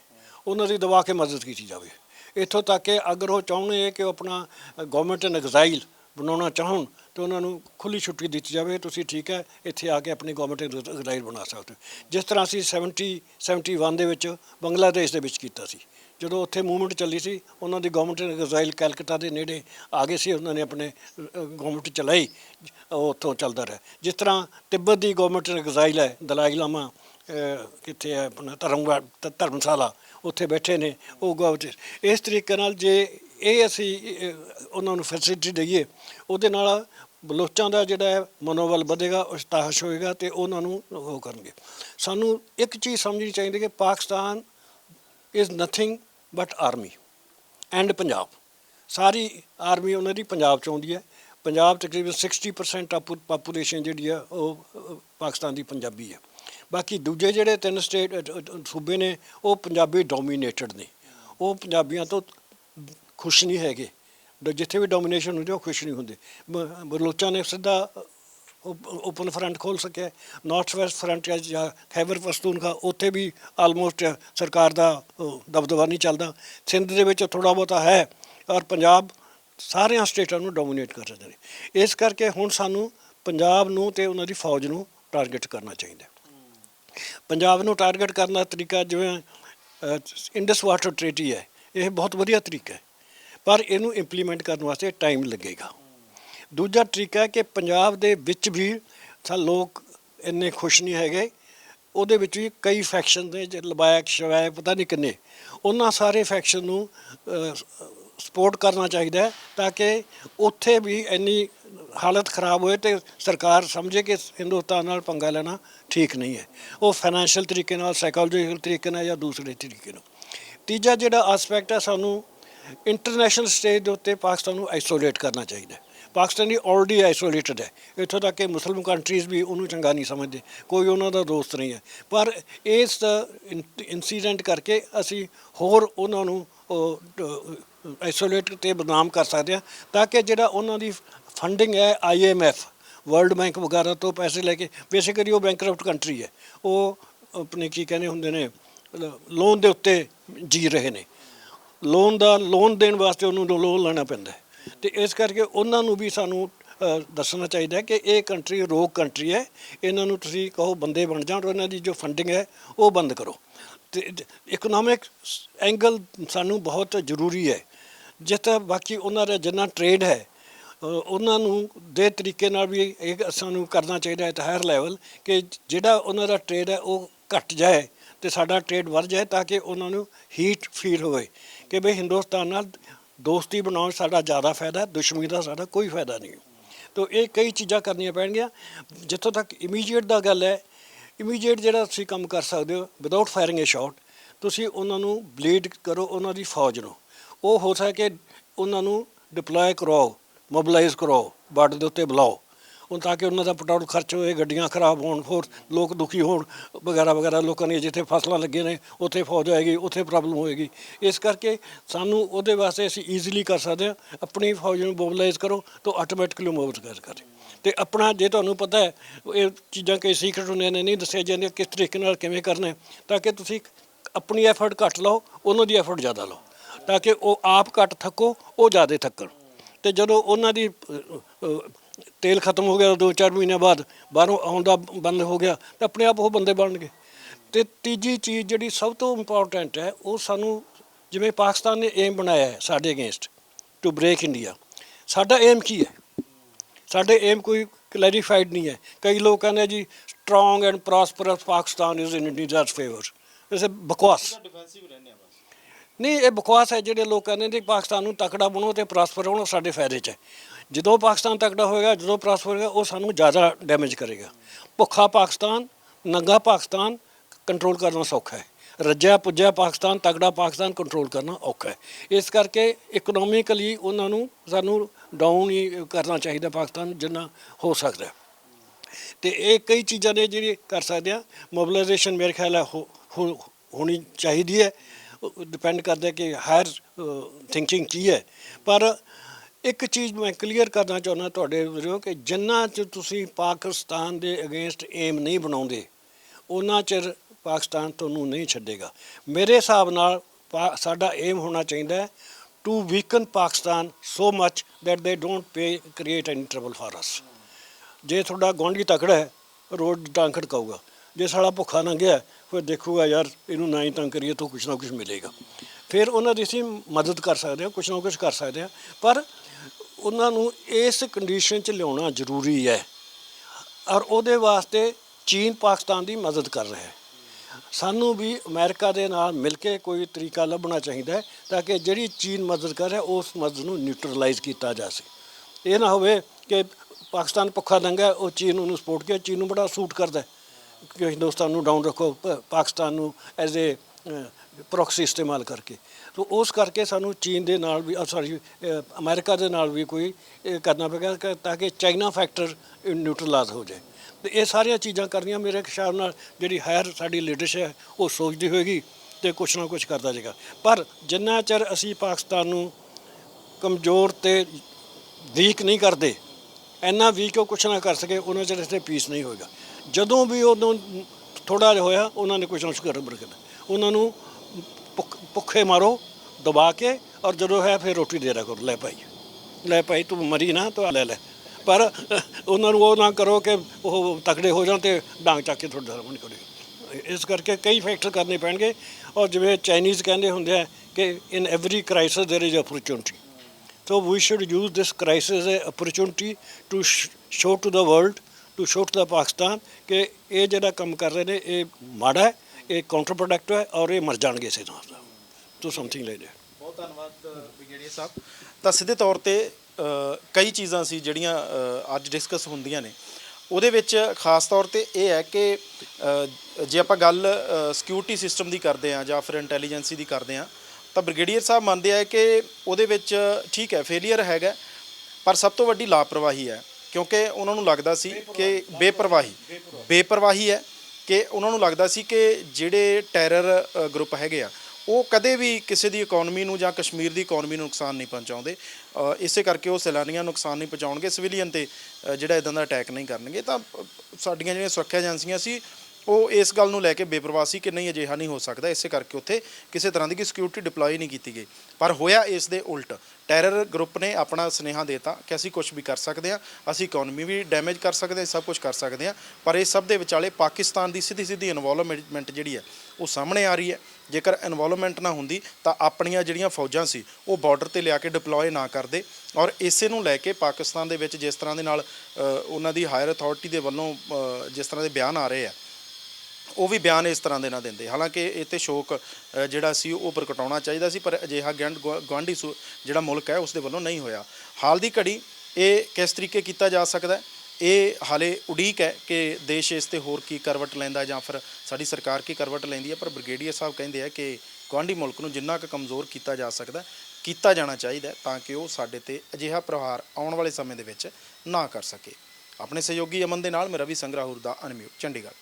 S2: ਉਹਨਾਂ ਦੀ ਦਵਾ ਕੇ ਮਦਦ ਕੀਤੀ ਜਾਵੇ। ਇੱਥੋਂ ਤੱਕ ਕਿ ਅਗਰ ਉਹ ਚਾਹੁੰਦੇ ਕਿ ਉਹ ਆਪਣਾ ਗਵਰਨਮੈਂਟ ਐਨ ਐਗਜ਼ਾਈਲ ਬਣਾਉਣਾ ਚਾਹਣ ਤੇ ਉਹਨਾਂ ਨੂੰ ਖੁੱਲੀ ਛੁੱਟੀ ਦਿੱਤੀ ਜਾਵੇ, ਤੁਸੀਂ ਠੀਕ ਹੈ, ਇੱਥੇ ਆ ਕੇ ਆਪਣੀ ਗਵਰਨਮੈਂਟ ਐਗਜ਼ਾਈਲ ਬਣਾ ਸਕਦੇ ਹੋ। ਜਿਸ ਤਰ੍ਹਾਂ ਅਸੀਂ 70 71 ਦੇ ਵਿੱਚ ਬੰਗਲਾਦੇਸ਼ ਦੇ ਵਿੱਚ ਕੀਤਾ ਸੀ। ਜਦੋਂ ਉੱਥੇ ਮੂਵਮੈਂਟ ਚੱਲੀ ਸੀ, ਉਹਨਾਂ ਦੀ ਗਵਰਨਮੈਂਟ ਐਗਜ਼ਾਈਲ ਕੈਲਕਟਾ ਦੇ ਨੇੜੇ ਆ ਗਏ ਸੀ, ਉਹਨਾਂ ਨੇ ਆਪਣੇ ਗਵਰਨਮੈਂਟ ਚਲਾਈ, ਉਹ ਉੱਥੋਂ ਚੱਲਦਾ ਰਿਹਾ। ਜਿਸ ਤਰ੍ਹਾਂ ਤਿੱਬਤ ਦੀ ਗਵਰਨਮੈਂਟ ਐਗਜ਼ਾਈਲ ਹੈ, ਦਲਾਈ ਲਾਮਾ ਕਿੱਥੇ ਹੈ ਆਪਣਾ ਧਰਮ ਧਰਮਸ਼ਾਲਾ, ਉੱਥੇ ਬੈਠੇ ਨੇ, ਉਹ ਗਵਰਨਮੈਂਟ ਇਸ ਤਰੀਕੇ ਨਾਲ ਜੇ ਇਹ ਅਸੀਂ ਉਹਨਾਂ ਨੂੰ ਫੈਸਿਲਿਟੀ ਦਈਏ, ਉਹਦੇ ਨਾਲ ਬਲੋਚਾਂ ਦਾ ਜਿਹੜਾ ਹੈ ਮਨੋਬਲ ਵਧੇਗਾ, ਉਸਤਾਹਸ਼ ਹੋਏਗਾ ਤੇ ਉਹਨਾਂ ਨੂੰ ਉਹ ਕਰਨਗੇ। ਸਾਨੂੰ ਇੱਕ ਚੀਜ਼ ਸਮਝਣੀ ਚਾਹੀਦੀ ਕਿ Pakistan is nothing but army and Punjab. Sorry army ਉਹਨਾਂ ਦੀ ਪੰਜਾਬ ਚ ਆਉਂਦੀ ਹੈ। ਪੰਜਾਬ ਤਕਰੀਬਨ 60% ਪਾਪੂਲੇਸ਼ਨ ਜਿਹੜੀ ਆ ਉਹ ਪਾਕਿਸਤਾਨ ਦੀ ਪੰਜਾਬੀ ਹੈ। ਬਾਕੀ ਦੂਜੇ ਜਿਹੜੇ ਤਿੰਨ ਸਟੇਟ ਸੂਬੇ ਨੇ, ਉਹ ਪੰਜਾਬੀ ਡੋਮੀਨੇਟਡ ਨੇ। ਉਹ ਪੰਜਾਬੀਆਂ ਤੋਂ ਖੁਸ਼ ਨਹੀਂ ਹੈਗੇ। ਜਿੱਥੇ ਵੀ ਡੋਮੀਨੇਸ਼ਨ ਹੁੰਦੀ ਉਹ ਖੁਸ਼ ਨਹੀਂ ਹੁੰਦੇ। ਬ- ਬਲੋਚਾਂ ਨੇ ਸਿੱਧਾ ਓਪਨ ਫਰੰਟ ਖੋਲ ਸਕਿਆ ਨਾਰਥ ਵੈਸਟ ਫਰੰਟ ਜਾਂ ਖੈਬਰ ਪਸਤੂਨਖਾ ਉੱਥੇ ਵੀ ਆਲਮੋਸਟ ਸਰਕਾਰ ਦਾ ਦਬਦਬਾ ਨਹੀਂ ਚੱਲਦਾ। ਸਿੰਧ ਦੇ ਵਿੱਚ ਥੋੜਾ ਬਹੁਤਾ ਹੈ ਔਰ ਪੰਜਾਬ ਸਾਰਿਆਂ ਸਟੇਟਾਂ ਨੂੰ ਡੋਮੀਨੇਟ ਕਰ ਰਹੇ ਨੇ ਇਸ ਕਰਕੇ ਹੁਣ ਸਾਨੂੰ ਪੰਜਾਬ ਨੂੰ ਤੇ ਉਹਨਾਂ ਦੀ ਫੌਜ ਨੂੰ ਟਾਰਗੇਟ ਕਰਨਾ ਚਾਹੀਦਾ ਪੰਜਾਬ ਨੂੰ ਟਾਰਗੇਟ ਕਰਨ ਦਾ ਤਰੀਕਾ ਜਿਵੇਂ ਇੰਡਸ ਵਾਟਰ ਟ੍ਰੀਟੀ ਹੈ, ਇਹ ਬਹੁਤ ਵਧੀਆ ਤਰੀਕਾ ਹੈ। ਪਰ ਇਹਨੂੰ ਇੰਪਲੀਮੈਂਟ ਕਰਨ ਵਾਸਤੇ ਟਾਈਮ ਲੱਗੇਗਾ। ਦੂਜਾ ਤਰੀਕਾ ਹੈ ਕਿ ਪੰਜਾਬ ਦੇ ਵਿੱਚ ਵੀ ਸਾ ਲੋਕ ਇੰਨੇ ਖੁਸ਼ ਨਹੀਂ ਹੈਗੇ। ਉਹਦੇ ਵਿੱਚ ਵੀ ਕਈ ਫੈਕਸ਼ਨ ਨੇ ਲਬਾਇਕ ਸ਼ਵਾਇਕ ਪਤਾ ਨਹੀਂ ਕਿੰਨੇ। ਉਹਨਾਂ ਸਾਰੇ ਫੈਕਸ਼ਨ ਨੂੰ ਸਪੋਰਟ ਕਰਨਾ ਚਾਹੀਦਾ ਹੈ ਤਾਂ ਕਿ ਉੱਥੇ ਵੀ ਇੰਨੀ ਹਾਲਤ ਖਰਾਬ ਹੋਏ ਤੇ ਸਰਕਾਰ ਸਮਝੇ ਕਿ ਹਿੰਦੁਸਤਾਨ ਨਾਲ ਪੰਗਾ ਲੈਣਾ ਠੀਕ ਨਹੀਂ ਹੈ। ਉਹ ਫਾਈਨੈਂਸ਼ੀਅਲ ਤਰੀਕੇ ਨਾਲ ਸਾਈਕੋਲੋਜੀਕਲ ਤਰੀਕੇ ਨਾਲ ਜਾਂ ਦੂਸਰੇ ਤਰੀਕੇ ਨਾਲ। ਤੀਜਾ ਜਿਹੜਾ ਐਸਪੈਕਟ ਹੈ ਸਾਨੂੰ ਇੰਟਰਨੈਸ਼ਨਲ ਸਟੇਜ ਦੇ ਉੱਤੇ ਪਾਕਿਸਤਾਨ ਨੂੰ ਆਈਸੋਲੇਟ ਕਰਨਾ ਚਾਹੀਦਾ ਹੈ। ਪਾਕਿਸਤਾਨੀ ਆਲਰੇਡੀ ਆਈਸੋਲੇਟਡ ਹੈ। ਇੱਥੋਂ ਤੱਕ ਕਿ ਮੁਸਲਿਮ ਕੰਟਰੀਜ਼ ਵੀ ਉਹਨੂੰ ਚੰਗਾ ਨਹੀਂ ਸਮਝਦੇ। ਕੋਈ ਉਹਨਾਂ ਦਾ ਦੋਸਤ ਨਹੀਂ ਹੈ। ਪਰ ਇਸ ਇਨਸੀਡੈਂਟ ਕਰਕੇ ਅਸੀਂ ਹੋਰ ਉਹਨਾਂ ਨੂੰ ਆਈਸੋਲੇਟ ਤੇ ਬਦਨਾਮ ਕਰ ਸਕਦੇ ਹਾਂ ਤਾਂ ਕਿ ਜਿਹੜਾ ਉਹਨਾਂ ਦੀ ਫੰਡਿੰਗ ਹੈ ਆਈਐਮਐਫ ਵਰਲਡ ਬੈਂਕ ਵਗੈਰਾ ਤੋਂ ਪੈਸੇ ਲੈ ਕੇ ਬੇਸਿਕਲੀ ਉਹ ਬੈਂਕਰਪਟ ਕੰਟਰੀ ਹੈ। ਉਹ ਆਪਣੇ ਕੀ ਕਹਿੰਦੇ ਹੁੰਦੇ ਨੇ ਲੋਨ ਦੇ ਉੱਤੇ ਜੀ ਰਹੇ ਨੇ। ਲੋਨ ਦਾ, ਲੋਨ ਦੇਣ ਵਾਸਤੇ ਉਹਨੂੰ ਲੋਨ ਲੈਣਾ ਪੈਂਦਾ ਹੈ। ਤੇ ਇਸ ਕਰਕੇ ਉਹਨਾਂ ਨੂੰ ਵੀ ਸਾਨੂੰ ਦੱਸਣਾ ਚਾਹੀਦਾ ਹੈ ਕਿ ਇਹ ਕੰਟਰੀ ਰੋਕ ਕੰਟਰੀ ਹੈ। ਇਹਨਾਂ ਨੂੰ ਤੁਸੀਂ ਕਹੋ ਬੰਦੇ ਬਣ ਜਾਣ ਔਰ ਇਹਨਾਂ ਦੀ ਜੋ ਫੰਡਿੰਗ ਹੈ, ਉਹ ਬੰਦ ਕਰੋ। ਤੇ ਇਕਨੋਮਿਕ ਐਂਗਲ ਸਾਨੂੰ ਬਹੁਤ ਜ਼ਰੂਰੀ ਹੈ। ਜਿੱਥੇ ਬਾਕੀ ਉਹਨਾਂ ਦਾ ਜਿੰਨਾ ਟ੍ਰੇਡ ਹੈ ਉਹਨਾਂ ਨੂੰ ਦੇ ਤਰੀਕੇ ਨਾਲ ਵੀ ਇਹ ਸਾਨੂੰ ਕਰਨਾ ਚਾਹੀਦਾ ਹੈ ਹਾਇਰ ਲੈਵਲ ਕਿ ਜਿਹੜਾ ਉਹਨਾਂ ਦਾ ਟ੍ਰੇਡ ਹੈ, ਉਹ ਘਟ ਜਾਏ ਤੇ ਸਾਡਾ ਟ੍ਰੇਡ ਵੱਧ ਜਾਏ ਤਾਂ ਕਿ ਉਹਨਾਂ ਨੂੰ ਹੀਟ ਫੀਲ ਹੋਵੇ ਕਿ ਬਈ ਹਿੰਦੁਸਤਾਨ ਨਾਲ ਦੋਸਤੀ ਬਣਾਉਣ ਸਾਡਾ ਜ਼ਿਆਦਾ ਫਾਇਦਾ, ਦੁਸ਼ਮਣੀ ਦਾ ਸਾਡਾ ਕੋਈ ਫਾਇਦਾ ਨਹੀਂ। ਤੋ ਇਹ ਕਈ ਚੀਜ਼ਾਂ ਕਰਨੀਆਂ ਪੈਣਗੀਆਂ। ਜਿੱਥੋਂ ਤੱਕ ਇਮੀਡੀਏਟ ਦਾ ਗੱਲ ਹੈ ਇਮੀਡੀਏਟ ਜਿਹੜਾ ਤੁਸੀਂ ਕੰਮ ਕਰ ਸਕਦੇ ਹੋ ਵਿਦਆਊਟ ਫਾਇਰਿੰਗ ਅ ਸ਼ਾਟ ਤੁਸੀਂ ਉਹਨਾਂ ਨੂੰ ਬਲੀਡ ਕਰੋ, ਉਹਨਾਂ ਦੀ ਫੌਜ ਨੂੰ। ਉਹ ਹੋ ਸਕੇ ਉਹਨਾਂ ਨੂੰ ਡਿਪਲੋਏ ਕਰਾਓ ਮੋਬਿਲਾਈਜ਼ ਕਰਾਓ, ਬਾਰਡਰ ਦੇ ਉੱਤੇ ਬੁਲਾਓ। ਉਹ ਤਾਂ ਕਿ ਉਹਨਾਂ ਦਾ ਪੈਟਰੋਲ ਖਰਚ ਹੋਏ, ਗੱਡੀਆਂ ਖਰਾਬ ਹੋਣ, ਹੋਰ ਲੋਕ ਦੁਖੀ ਹੋਣ, ਵਗੈਰਾ ਵਗੈਰਾ ਲੋਕਾਂ ਨੇ ਜਿੱਥੇ ਫਸਲਾਂ ਲੱਗੇ ਨੇ, ਉੱਥੇ ਫੌਜ ਆਏਗੀ, ਉੱਥੇ ਪ੍ਰੋਬਲਮ ਹੋਏਗੀ। ਇਸ ਕਰਕੇ ਸਾਨੂੰ ਉਹਦੇ ਵਾਸਤੇ ਅਸੀਂ ਈਜ਼ੀਲੀ ਕਰ ਸਕਦੇ ਹਾਂ, ਆਪਣੀ ਫੌਜ ਨੂੰ ਮੋਬਿਲਾਈਜ਼ ਕਰੋ ਤਾਂ ਆਟੋਮੈਟਿਕਲੀ ਮੋਬਿਲਾਈਜ਼ ਕਰੇ ਤੇ ਆਪਣਾ ਜੇ ਤੁਹਾਨੂੰ ਪਤਾ ਹੈ, ਇਹ ਚੀਜ਼ਾਂ ਕਈ ਸੀਕ੍ਰੇਟ ਹੁੰਦੀਆਂ ਨੇ, ਨਹੀਂ ਦੱਸਿਆ ਜਾਂਦੀਆਂ, ਕਿਸ ਤਰੀਕੇ ਨਾਲ ਕਿਵੇਂ ਕਰਨਾ ਤਾਂ ਕਿ ਤੁਸੀਂ ਆਪਣੀ ਐਫਰਟ ਘੱਟ ਲਓ, ਉਹਨਾਂ ਦੀ ਐਫਰਟ ਜ਼ਿਆਦਾ ਲਓ, ਤਾਂ ਕਿ ਉਹ ਆਪ ਘੱਟ ਥੱਕੋ, ਉਹ ਜ਼ਿਆਦਾ ਥੱਕਣ। ਤੇ ਜਦੋਂ ਉਹਨਾਂ ਦੀ ਤੇਲ ਖਤਮ ਹੋ ਗਿਆ ਦੋ ਚਾਰ ਮਹੀਨਿਆਂ ਬਾਅਦ, ਬਾਹਰੋਂ ਆਉਂਦਾ ਬੰਦ ਹੋ ਗਿਆ, ਤਾਂ ਆਪਣੇ ਆਪ ਉਹ ਬੰਦੇ ਬਣਨਗੇ ਤੇ ਤੀਜੀ ਚੀਜ਼ ਜਿਹੜੀ ਸਭ ਤੋਂ ਇੰਪੋਰਟੈਂਟ ਹੈ, ਉਹ ਸਾਨੂੰ ਜਿਵੇਂ ਪਾਕਿਸਤਾਨ ਨੇ ਏਮ ਬਣਾਇਆ ਹੈ ਸਾਡੇ ਅਗੇਂਸਟ ਟੂ ਬ੍ਰੇਕ ਇੰਡੀਆ ਸਾਡਾ ਏਮ ਕੀ ਹੈ? ਸਾਡੇ ਏਮ ਕੋਈ ਕਲੈਰੀਫਾਈਡ ਨਹੀਂ ਹੈ। ਕਈ ਲੋਕ ਕਹਿੰਦੇ ਜੀ strong and prosperous Pakistan is in India's favour ਇਹ ਬਕਵਾਸ।
S1: ਬਸ
S2: ਨਹੀਂ, ਇਹ ਬਕਵਾਸ ਹੈ ਜਿਹੜੇ ਲੋਕ ਕਹਿੰਦੇ ਨੇ ਪਾਕਿਸਤਾਨ ਨੂੰ ਤਕੜਾ ਬਣੋ ਤੇ ਪ੍ਰੋਸਪਰ ਬਣੋ, ਸਾਡੇ ਫਾਇਦੇ 'ਚ ਹੈ। ਜਦੋਂ ਪਾਕਿਸਤਾਨ ਤਕੜਾ ਹੋਏਗਾ, ਜਦੋਂ ਪ੍ਰੋਸਪਰ ਹੋਏਗਾ, ਉਹ ਸਾਨੂੰ ਜ਼ਿਆਦਾ ਡੈਮੇਜ ਕਰੇਗਾ। ਭੁੱਖਾ ਪਾਕਿਸਤਾਨ, ਨੰਗਾ ਪਾਕਿਸਤਾਨ ਕੰਟਰੋਲ ਕਰਨਾ ਸੌਖਾ ਹੈ। ਰੱਜਿਆ ਪੁੱਜਿਆ ਪਾਕਿਸਤਾਨ ਤਗੜਾ ਪਾਕਿਸਤਾਨ ਕੰਟਰੋਲ ਕਰਨਾ ਔਖਾ ਹੈ। ਇਸ ਕਰਕੇ ਇਕਨੋਮਿਕਲੀ ਉਹਨਾਂ ਨੂੰ ਸਾਨੂੰ ਡਾਊਨ ਹੀ ਕਰਨਾ ਚਾਹੀਦਾ ਪਾਕਿਸਤਾਨ ਜਿੰਨਾ ਹੋ ਸਕਦਾ ਹੈ। ਤੇ ਇਹ ਕਈ ਚੀਜ਼ਾਂ ਨੇ ਜਿਹੜੀ ਕਰ ਸਕਦੇ ਆ। ਮੋਬਿਲਾਈਜੇਸ਼ਨ ਮੇਰੇ ਖਿਆਲ ਹੈ ਹੋ- ਹੋਣੀ ਚਾਹੀਦੀ ਹੈ। ਡਿਪੈਂਡ ਕਰਦਾ ਕਿ ਹਾਇਰ ਥਿੰਕਿੰਗ ਕੀ ਹੈ। ਪਰ ਇੱਕ ਚੀਜ਼ ਮੈਂ ਕਲੀਅਰ ਕਰਨਾ ਚਾਹੁੰਦਾ ਤੁਹਾਡੇ ਵੀਰੋ ਕਿ ਜਿੰਨਾ ਚ ਤੁਸੀਂ ਪਾਕਿਸਤਾਨ ਦੇ ਅਗੇਂਸਟ ਏਮ ਨਹੀਂ ਬਣਾਉਂਦੇ ਉਹਨਾਂ ਚਿਰ ਪਾਕਿਸਤਾਨ ਤੁਹਾਨੂੰ ਨਹੀਂ ਛੱਡੇਗਾ। ਮੇਰੇ ਹਿਸਾਬ ਨਾਲ ਪਾ- ਸਾਡਾ ਏਮ ਹੋਣਾ ਚਾਹੀਦਾ to weaken Pakistan so much that they don't pay, create any trouble for us ਜੇ ਤੁਹਾਡਾ ਗੁਆਂਢੀ ਤਕੜਾ ਹੈ, ਰੋਡ ਟਾਂਗ ਖੜਕਾਊਗਾ। ਜੇ ਸਾਲਾ ਭੁੱਖਾ ਲੰਘਿਆ ਫਿਰ ਦੇਖੂਗਾ ਯਾਰ ਇਹਨੂੰ ਨਾ ਹੀ ਤੰਗ ਕਰੀਏ ਤਾਂ ਕੁਛ ਨਾ ਕੁਛ ਮਿਲੇਗਾ। ਫਿਰ ਉਹਨਾਂ ਦੀ ਅਸੀਂ ਮਦਦ ਕਰ ਸਕਦੇ ਹਾਂ, ਕੁਛ ਨਾ ਕੁਛ ਕਰ ਸਕਦੇ ਹਾਂ। ਪਰ ਉਹਨਾਂ ਨੂੰ ਇਸ ਕੰਡੀਸ਼ਨ 'ਚ ਲਿਆਉਣਾ ਜ਼ਰੂਰੀ ਹੈ ਔਰ ਉਹਦੇ ਵਾਸਤੇ ਚੀਨ ਪਾਕਿਸਤਾਨ ਦੀ ਮਦਦ ਕਰ ਰਿਹਾ ਹੈ। ਸਾਨੂੰ ਵੀ ਅਮਰੀਕਾ ਦੇ ਨਾਲ ਮਿਲ ਕੇ ਕੋਈ ਤਰੀਕਾ ਲੱਭਣਾ ਚਾਹੀਦਾ ਹੈ ਤਾਂ ਕਿ ਜਿਹੜੀ ਚੀਨ ਮਦਦ ਕਰ ਰਿਹਾ, ਉਸ ਮਦਦ ਨੂੰ ਨਿਊਟਰਲਾਈਜ਼ ਕੀਤਾ ਜਾ ਸਕੇ। ਇਹ ਨਾ ਹੋਵੇ ਕਿ ਪਾਕਿਸਤਾਨ ਭੁੱਖਾ ਦੰਗਾ ਉਹ ਚੀਨ ਨੂੰ ਸਪੋਰਟ ਕੇ ਚੀਨ ਨੂੰ ਬੜਾ ਸੂਟ ਕਰਦਾ ਕਿ ਹਿੰਦੁਸਤਾਨ ਨੂੰ ਡਾਊਨ ਰੱਖੋ, ਪ- ਪਾਕਿਸਤਾਨ ਨੂੰ ਐਜ਼ ਏ ਪ੍ਰੋਕਸੀ ਇਸਤੇਮਾਲ ਕਰਕੇ। ਤੋ ਉਸ ਕਰਕੇ ਸਾਨੂੰ ਚੀਨ ਦੇ ਨਾਲ ਵੀ ਸੌਰੀ ਅਮਰੀਕਾ ਦੇ ਨਾਲ ਵੀ ਕੋਈ, ਇਹ ਕਰਨਾ ਪਏਗਾ ਤਾਂ ਕਿ ਚਾਈਨਾ ਫੈਕਟਰ ਨਿਊਟਰਲਾਈਜ਼ ਹੋ ਜਾਏ। ਤੇ ਇਹ ਸਾਰੀਆਂ ਚੀਜ਼ਾਂ ਕਰਨੀਆਂ ਮੇਰੇ ਖਿਆਲ ਨਾਲ ਜਿਹੜੀ ਹਾਇਰ ਸਾਡੀ ਲੀਡਰਸ਼ਿਪ ਹੈ, ਉਹ ਸੋਚਦੀ ਹੋਏਗੀ ਤੇ ਕੁਛ ਨਾ ਕੁਛ ਕਰਦਾ ਜਾਏਗਾ। ਪਰ ਜਿੰਨਾ ਚਿਰ ਅਸੀਂ ਪਾਕਿਸਤਾਨ ਨੂੰ ਕਮਜ਼ੋਰ ਤੇ ਵੀਕ ਨਹੀਂ ਕਰਦੇ, ਇੰਨਾ ਵੀਕ ਉਹ ਕੁਛ ਨਾ ਕਰ ਸਕੇ, ਉਹਨਾਂ ਚਿਰ ਇੱਥੇ ਪੀਸ ਨਹੀਂ ਹੋਏਗਾ। ਜਦੋਂ ਵੀ ਉਦੋਂ ਥੋੜਾ ਜਿਹਾ ਹੋਇਆ, ਉਹਨਾਂ ਨੇ ਕੁਛ ਨਾ ਕੁਛ ਕਰ ਬਰਕਤ ਉਹਨਾਂ ਨੂੰ ਭੁੱਖ- ਭੁੱਖੇ ਮਾਰੋ ਦਬਾ ਕੇ ਔਰ ਜਦੋਂ ਹੈ ਫਿਰ ਰੋਟੀ ਦੇ ਦਿਆ ਕਰੋ ਲੈ ਭਾਈ। ਲੈ ਭਾਈ ਤੂੰ ਮਰੀ ਨਾ ਤੂੰ ਲੈ ਲੈ। ਪਰ ਉਹਨਾਂ ਨੂੰ ਉਹ ਨਾ ਕਰੋ ਕਿ ਉਹ ਤਕੜੇ ਹੋ ਜਾਣ ਤੇ ਡਾਂਗ ਚੱਕ ਕੇ ਤੁਹਾਡੇ ਸਾਹਮਣੇ ਖੜੇ ਇਸ ਕਰਕੇ ਕਈ ਫੈਕਟਰ ਕਰਨੇ ਪੈਣਗੇ ਔਰ ਜਿਵੇਂ ਚਾਈਨੀਜ਼ ਕਹਿੰਦੇ ਹੁੰਦੇ ਆ ਕਿ in every crisis there is opportunity so we should use this crisis as an to to to the world to world, to the Pakistan ਕਿ ਇਹ ਜਿਹੜਾ ਕੰਮ ਕਰ ਰਹੇ ਨੇ ਇਹ ਮਾੜਾ ਹੈ। ਇਹ ਕਾਊਂਟਰ ਪ੍ਰੋਡਕਟ ਹੈ ਔਰ ਇਹ ਮਰ ਜਾਣਗੇ ਇਸੇ ਨਾਲ ਤੋ ਸਮਥਿੰਗ ਲਾਈਕ ਦੈਟ
S1: ਬਹੁਤ ਧੰਨਵਾਦ ਬ੍ਰਿਗੇਡੀਅਰ ਸਾਹਿਬ। ਤਾਂ ਸਿੱਧੇ ਤੌਰ ਤੇ ਕਈ ਚੀਜ਼ਾਂ ਸੀ ਜਿਹੜੀਆਂ ਅੱਜ ਡਿਸਕਸ ਹੁੰਦੀਆਂ ਨੇ। ਉਹਦੇ ਵਿੱਚ ਖਾਸ ਤੌਰ ਤੇ ਇਹ ਹੈ ਕਿ ਜੇ ਆਪਾਂ ਗੱਲ ਸਿਕਿਉਰਿਟੀ ਸਿਸਟਮ ਦੀ ਕਰਦੇ ਆ ਜਾਂ ਫਿਰ ਇੰਟੈਲੀਜੈਂਸੀ ਦੀ ਕਰਦੇ ਆ ਤਾਂ ਬ੍ਰਿਗੇਡੀਅਰ ਸਾਹਿਬ ਮੰਨਦੇ ਆ ਕਿ ਉਹਦੇ ਵਿੱਚ ਠੀਕ ਹੈ ਫੇਲਿਅਰ ਹੈਗਾ, ਪਰ ਸਭ ਤੋਂ ਵੱਡੀ ਲਾਪਰਵਾਹੀ ਹੈ। ਕਿਉਂਕਿ ਉਹਨਾਂ ਨੂੰ ਲੱਗਦਾ ਸੀ ਕਿ ਬੇਪਰਵਾਹੀ। ਬੇਪਰਵਾਹੀ ਹੈ। ਕਿ ਉਹਨਾਂ ਨੂੰ ਲੱਗਦਾ ਸੀ ਕਿ ਜਿਹੜੇ ਟੈਰਰ ਗਰੁੱਪ ਹੈਗੇ ਆ, ਉਹ ਕਦੇ ਵੀ ਕਿਸੇ ਦੀ ਇਕਨੋਮੀ ਨੂੰ ਜਾਂ ਕਸ਼ਮੀਰ ਦੀ ਇਕਨੋਮੀ ਨੂੰ ਨੁਕਸਾਨ ਨਹੀਂ ਪਹੁੰਚਾਉਂਦੇ। ਇਸੇ ਕਰਕੇ ਉਹ ਸੈਲਾਨੀਆਂ ਨੂੰ ਨੁਕਸਾਨ ਨਹੀਂ ਪਹੁੰਚਾਉਣਗੇ ਸਿਵਿਲੀਅਨ ਤੇ ਜਿਹੜਾ ਇਦਾਂ ਦਾ ਅਟੈਕ ਨਹੀਂ ਕਰਨਗੇ। ਤਾਂ ਸਾਡੀਆਂ ਜਿਹੜੀਆਂ ਸੁਰੱਖਿਆ ਏਜੰਸੀਆਂ ਸੀ ਉਹ ਇਸ ਗੱਲ ਨੂੰ ਲੈ ਕੇ ਬੇਪਰਵਾਹ ਸੀ ਕਿ ਨਹੀਂ, ਅਜਿਹਾ ਨਹੀਂ ਹੋ ਸਕਦਾ। ਇਸੇ ਕਰਕੇ ਉੱਥੇ ਕਿਸੇ ਤਰ੍ਹਾਂ ਦੀ ਸਿਕਿਉਰਿਟੀ ਡਿਪਲੋਏ ਨਹੀਂ ਕੀਤੀ ਗਈ। ਪਰ ਹੋਇਆ ਇਸ ਦੇ ਉਲਟ। ਟੈਰਰ ਗਰੁੱਪ ਨੇ ਆਪਣਾ ਸੁਨੇਹਾ ਦੇਤਾ ਕਿ ਅਸੀਂ ਕੁਝ ਵੀ ਕਰ ਸਕਦੇ ਹਾਂ। ਅਸੀਂ ਇਕਨੋਮੀ ਵੀ ਡੈਮੇਜ ਕਰ ਸਕਦੇ ਹਾਂ, ਸਭ ਕੁਝ ਕਰ ਸਕਦੇ ਹਾਂ। ਪਰ ਇਹ ਸਭ ਦੇ ਵਿਚਾਲੇ ਪਾਕਿਸਤਾਨ ਦੀ ਸਿੱਧੀ ਸਿੱਧੀ ਇਨਵੋਲਵਮੈਂਟ ਜਿਹੜੀ ਹੈ, ਉਹ ਸਾਹਮਣੇ ਆ ਰਹੀ ਹੈ। ਜੇਕਰ ਇਨਵੋਲਵਮੈਂਟ ਨਾ ਹੁੰਦੀ, ਤਾਂ ਆਪਣੀਆਂ ਜਿਹੜੀਆਂ ਫੌਜਾਂ ਸੀ, ਉਹ ਬਾਰਡਰ ਤੇ ਲਿਆ ਕੇ ਡਿਪਲੋਏ ਨਾ ਕਰਦੇ। ਔਰ ਇਸੇ ਨੂੰ ਲੈ ਕੇ ਪਾਕਿਸਤਾਨ ਦੇ ਵਿੱਚ ਜਿਸ ਤਰ੍ਹਾਂ ਦੇ ਨਾਲ ਉਹਨਾਂ ਦੀ ਹਾਇਰ ਅਥਾਰਟੀ ਦੇ ਵੱਲੋਂ ਜਿਸ ਤਰ੍ਹਾਂ ਦੇ ਬਿਆਨ ਆ ਰਹੇ ਆ ਉਹ ਵੀ ਬਿਆਨ ਇਸ ਤਰ੍ਹਾਂ ਦੇ ਨਾ ਦਿੰਦੇ। ਹਾਲਾਂਕਿ ਇਹ ਤੇ ਸ਼ੋਕ ਜਿਹੜਾ ਸੀ ਉਹ ਪ੍ਰਗਟਾਉਣਾ ਚਾਹੀਦਾ ਸੀ, ਪਰ ਅਜਿਹਾ ਗੈਂਡ ਗਵਾਂਢੀ ਸੂ- ਜਿਹੜਾ ਮੁਲਕ ਹੈ ਉਸ ਦੇ ਵੱਲੋਂ ਨਹੀਂ ਹੋਇਆ। ਹਾਲ ਦੀ ਘੜੀ ਇਹ ਕਿਸ ਤਰੀਕੇ ਕੀਤਾ ਜਾ ਸਕਦਾ ਹੈ? ਇਹ ਹਾਲੇ ਉਡੀਕ ਹੈ ਕਿ ਦੇਸ਼ ਇਸ ਤੇ ਹੋਰ ਕੀ ਕਰਵਟ ਲੈਂਦਾ ਜਾਂ ਫਿਰ ਸਾਡੀ ਸਰਕਾਰ ਕੀ ਕਰਵਟ ਲੈਂਦੀ ਹੈ, ਪਰ ਬ੍ਰਿਗੇਡੀਅਰ ਸਾਹਿਬ ਕਹਿੰਦੇ ਆ ਕਿ ਗਵਾਂਢੀ ਮੁਲਕ ਨੂੰ ਜਿੰਨਾ ਕੁ ਕਮਜ਼ੋਰ ਕੀਤਾ ਜਾ ਸਕਦਾ ਕੀਤਾ ਜਾਣਾ ਚਾਹੀਦਾ ਤਾਂ ਕਿ ਉਹ ਸਾਡੇ ਤੇ ਅਜਿਹਾ ਪ੍ਰਹਾਰ ਆਉਣ ਵਾਲੇ ਸਮੇਂ ਦੇ ਵਿੱਚ ਨਾ ਕਰ ਸਕੇ। ਆਪਣੇ ਸਹਿਯੋਗੀ ਅਮਨ ਦੇ ਨਾਲ ਮੈਂ ਰਵੀ ਸੰਗਰਾਹੁਰ ਦਾ ਅਨਮਿਊਟ, ਚੰਡੀਗੜ੍ਹ।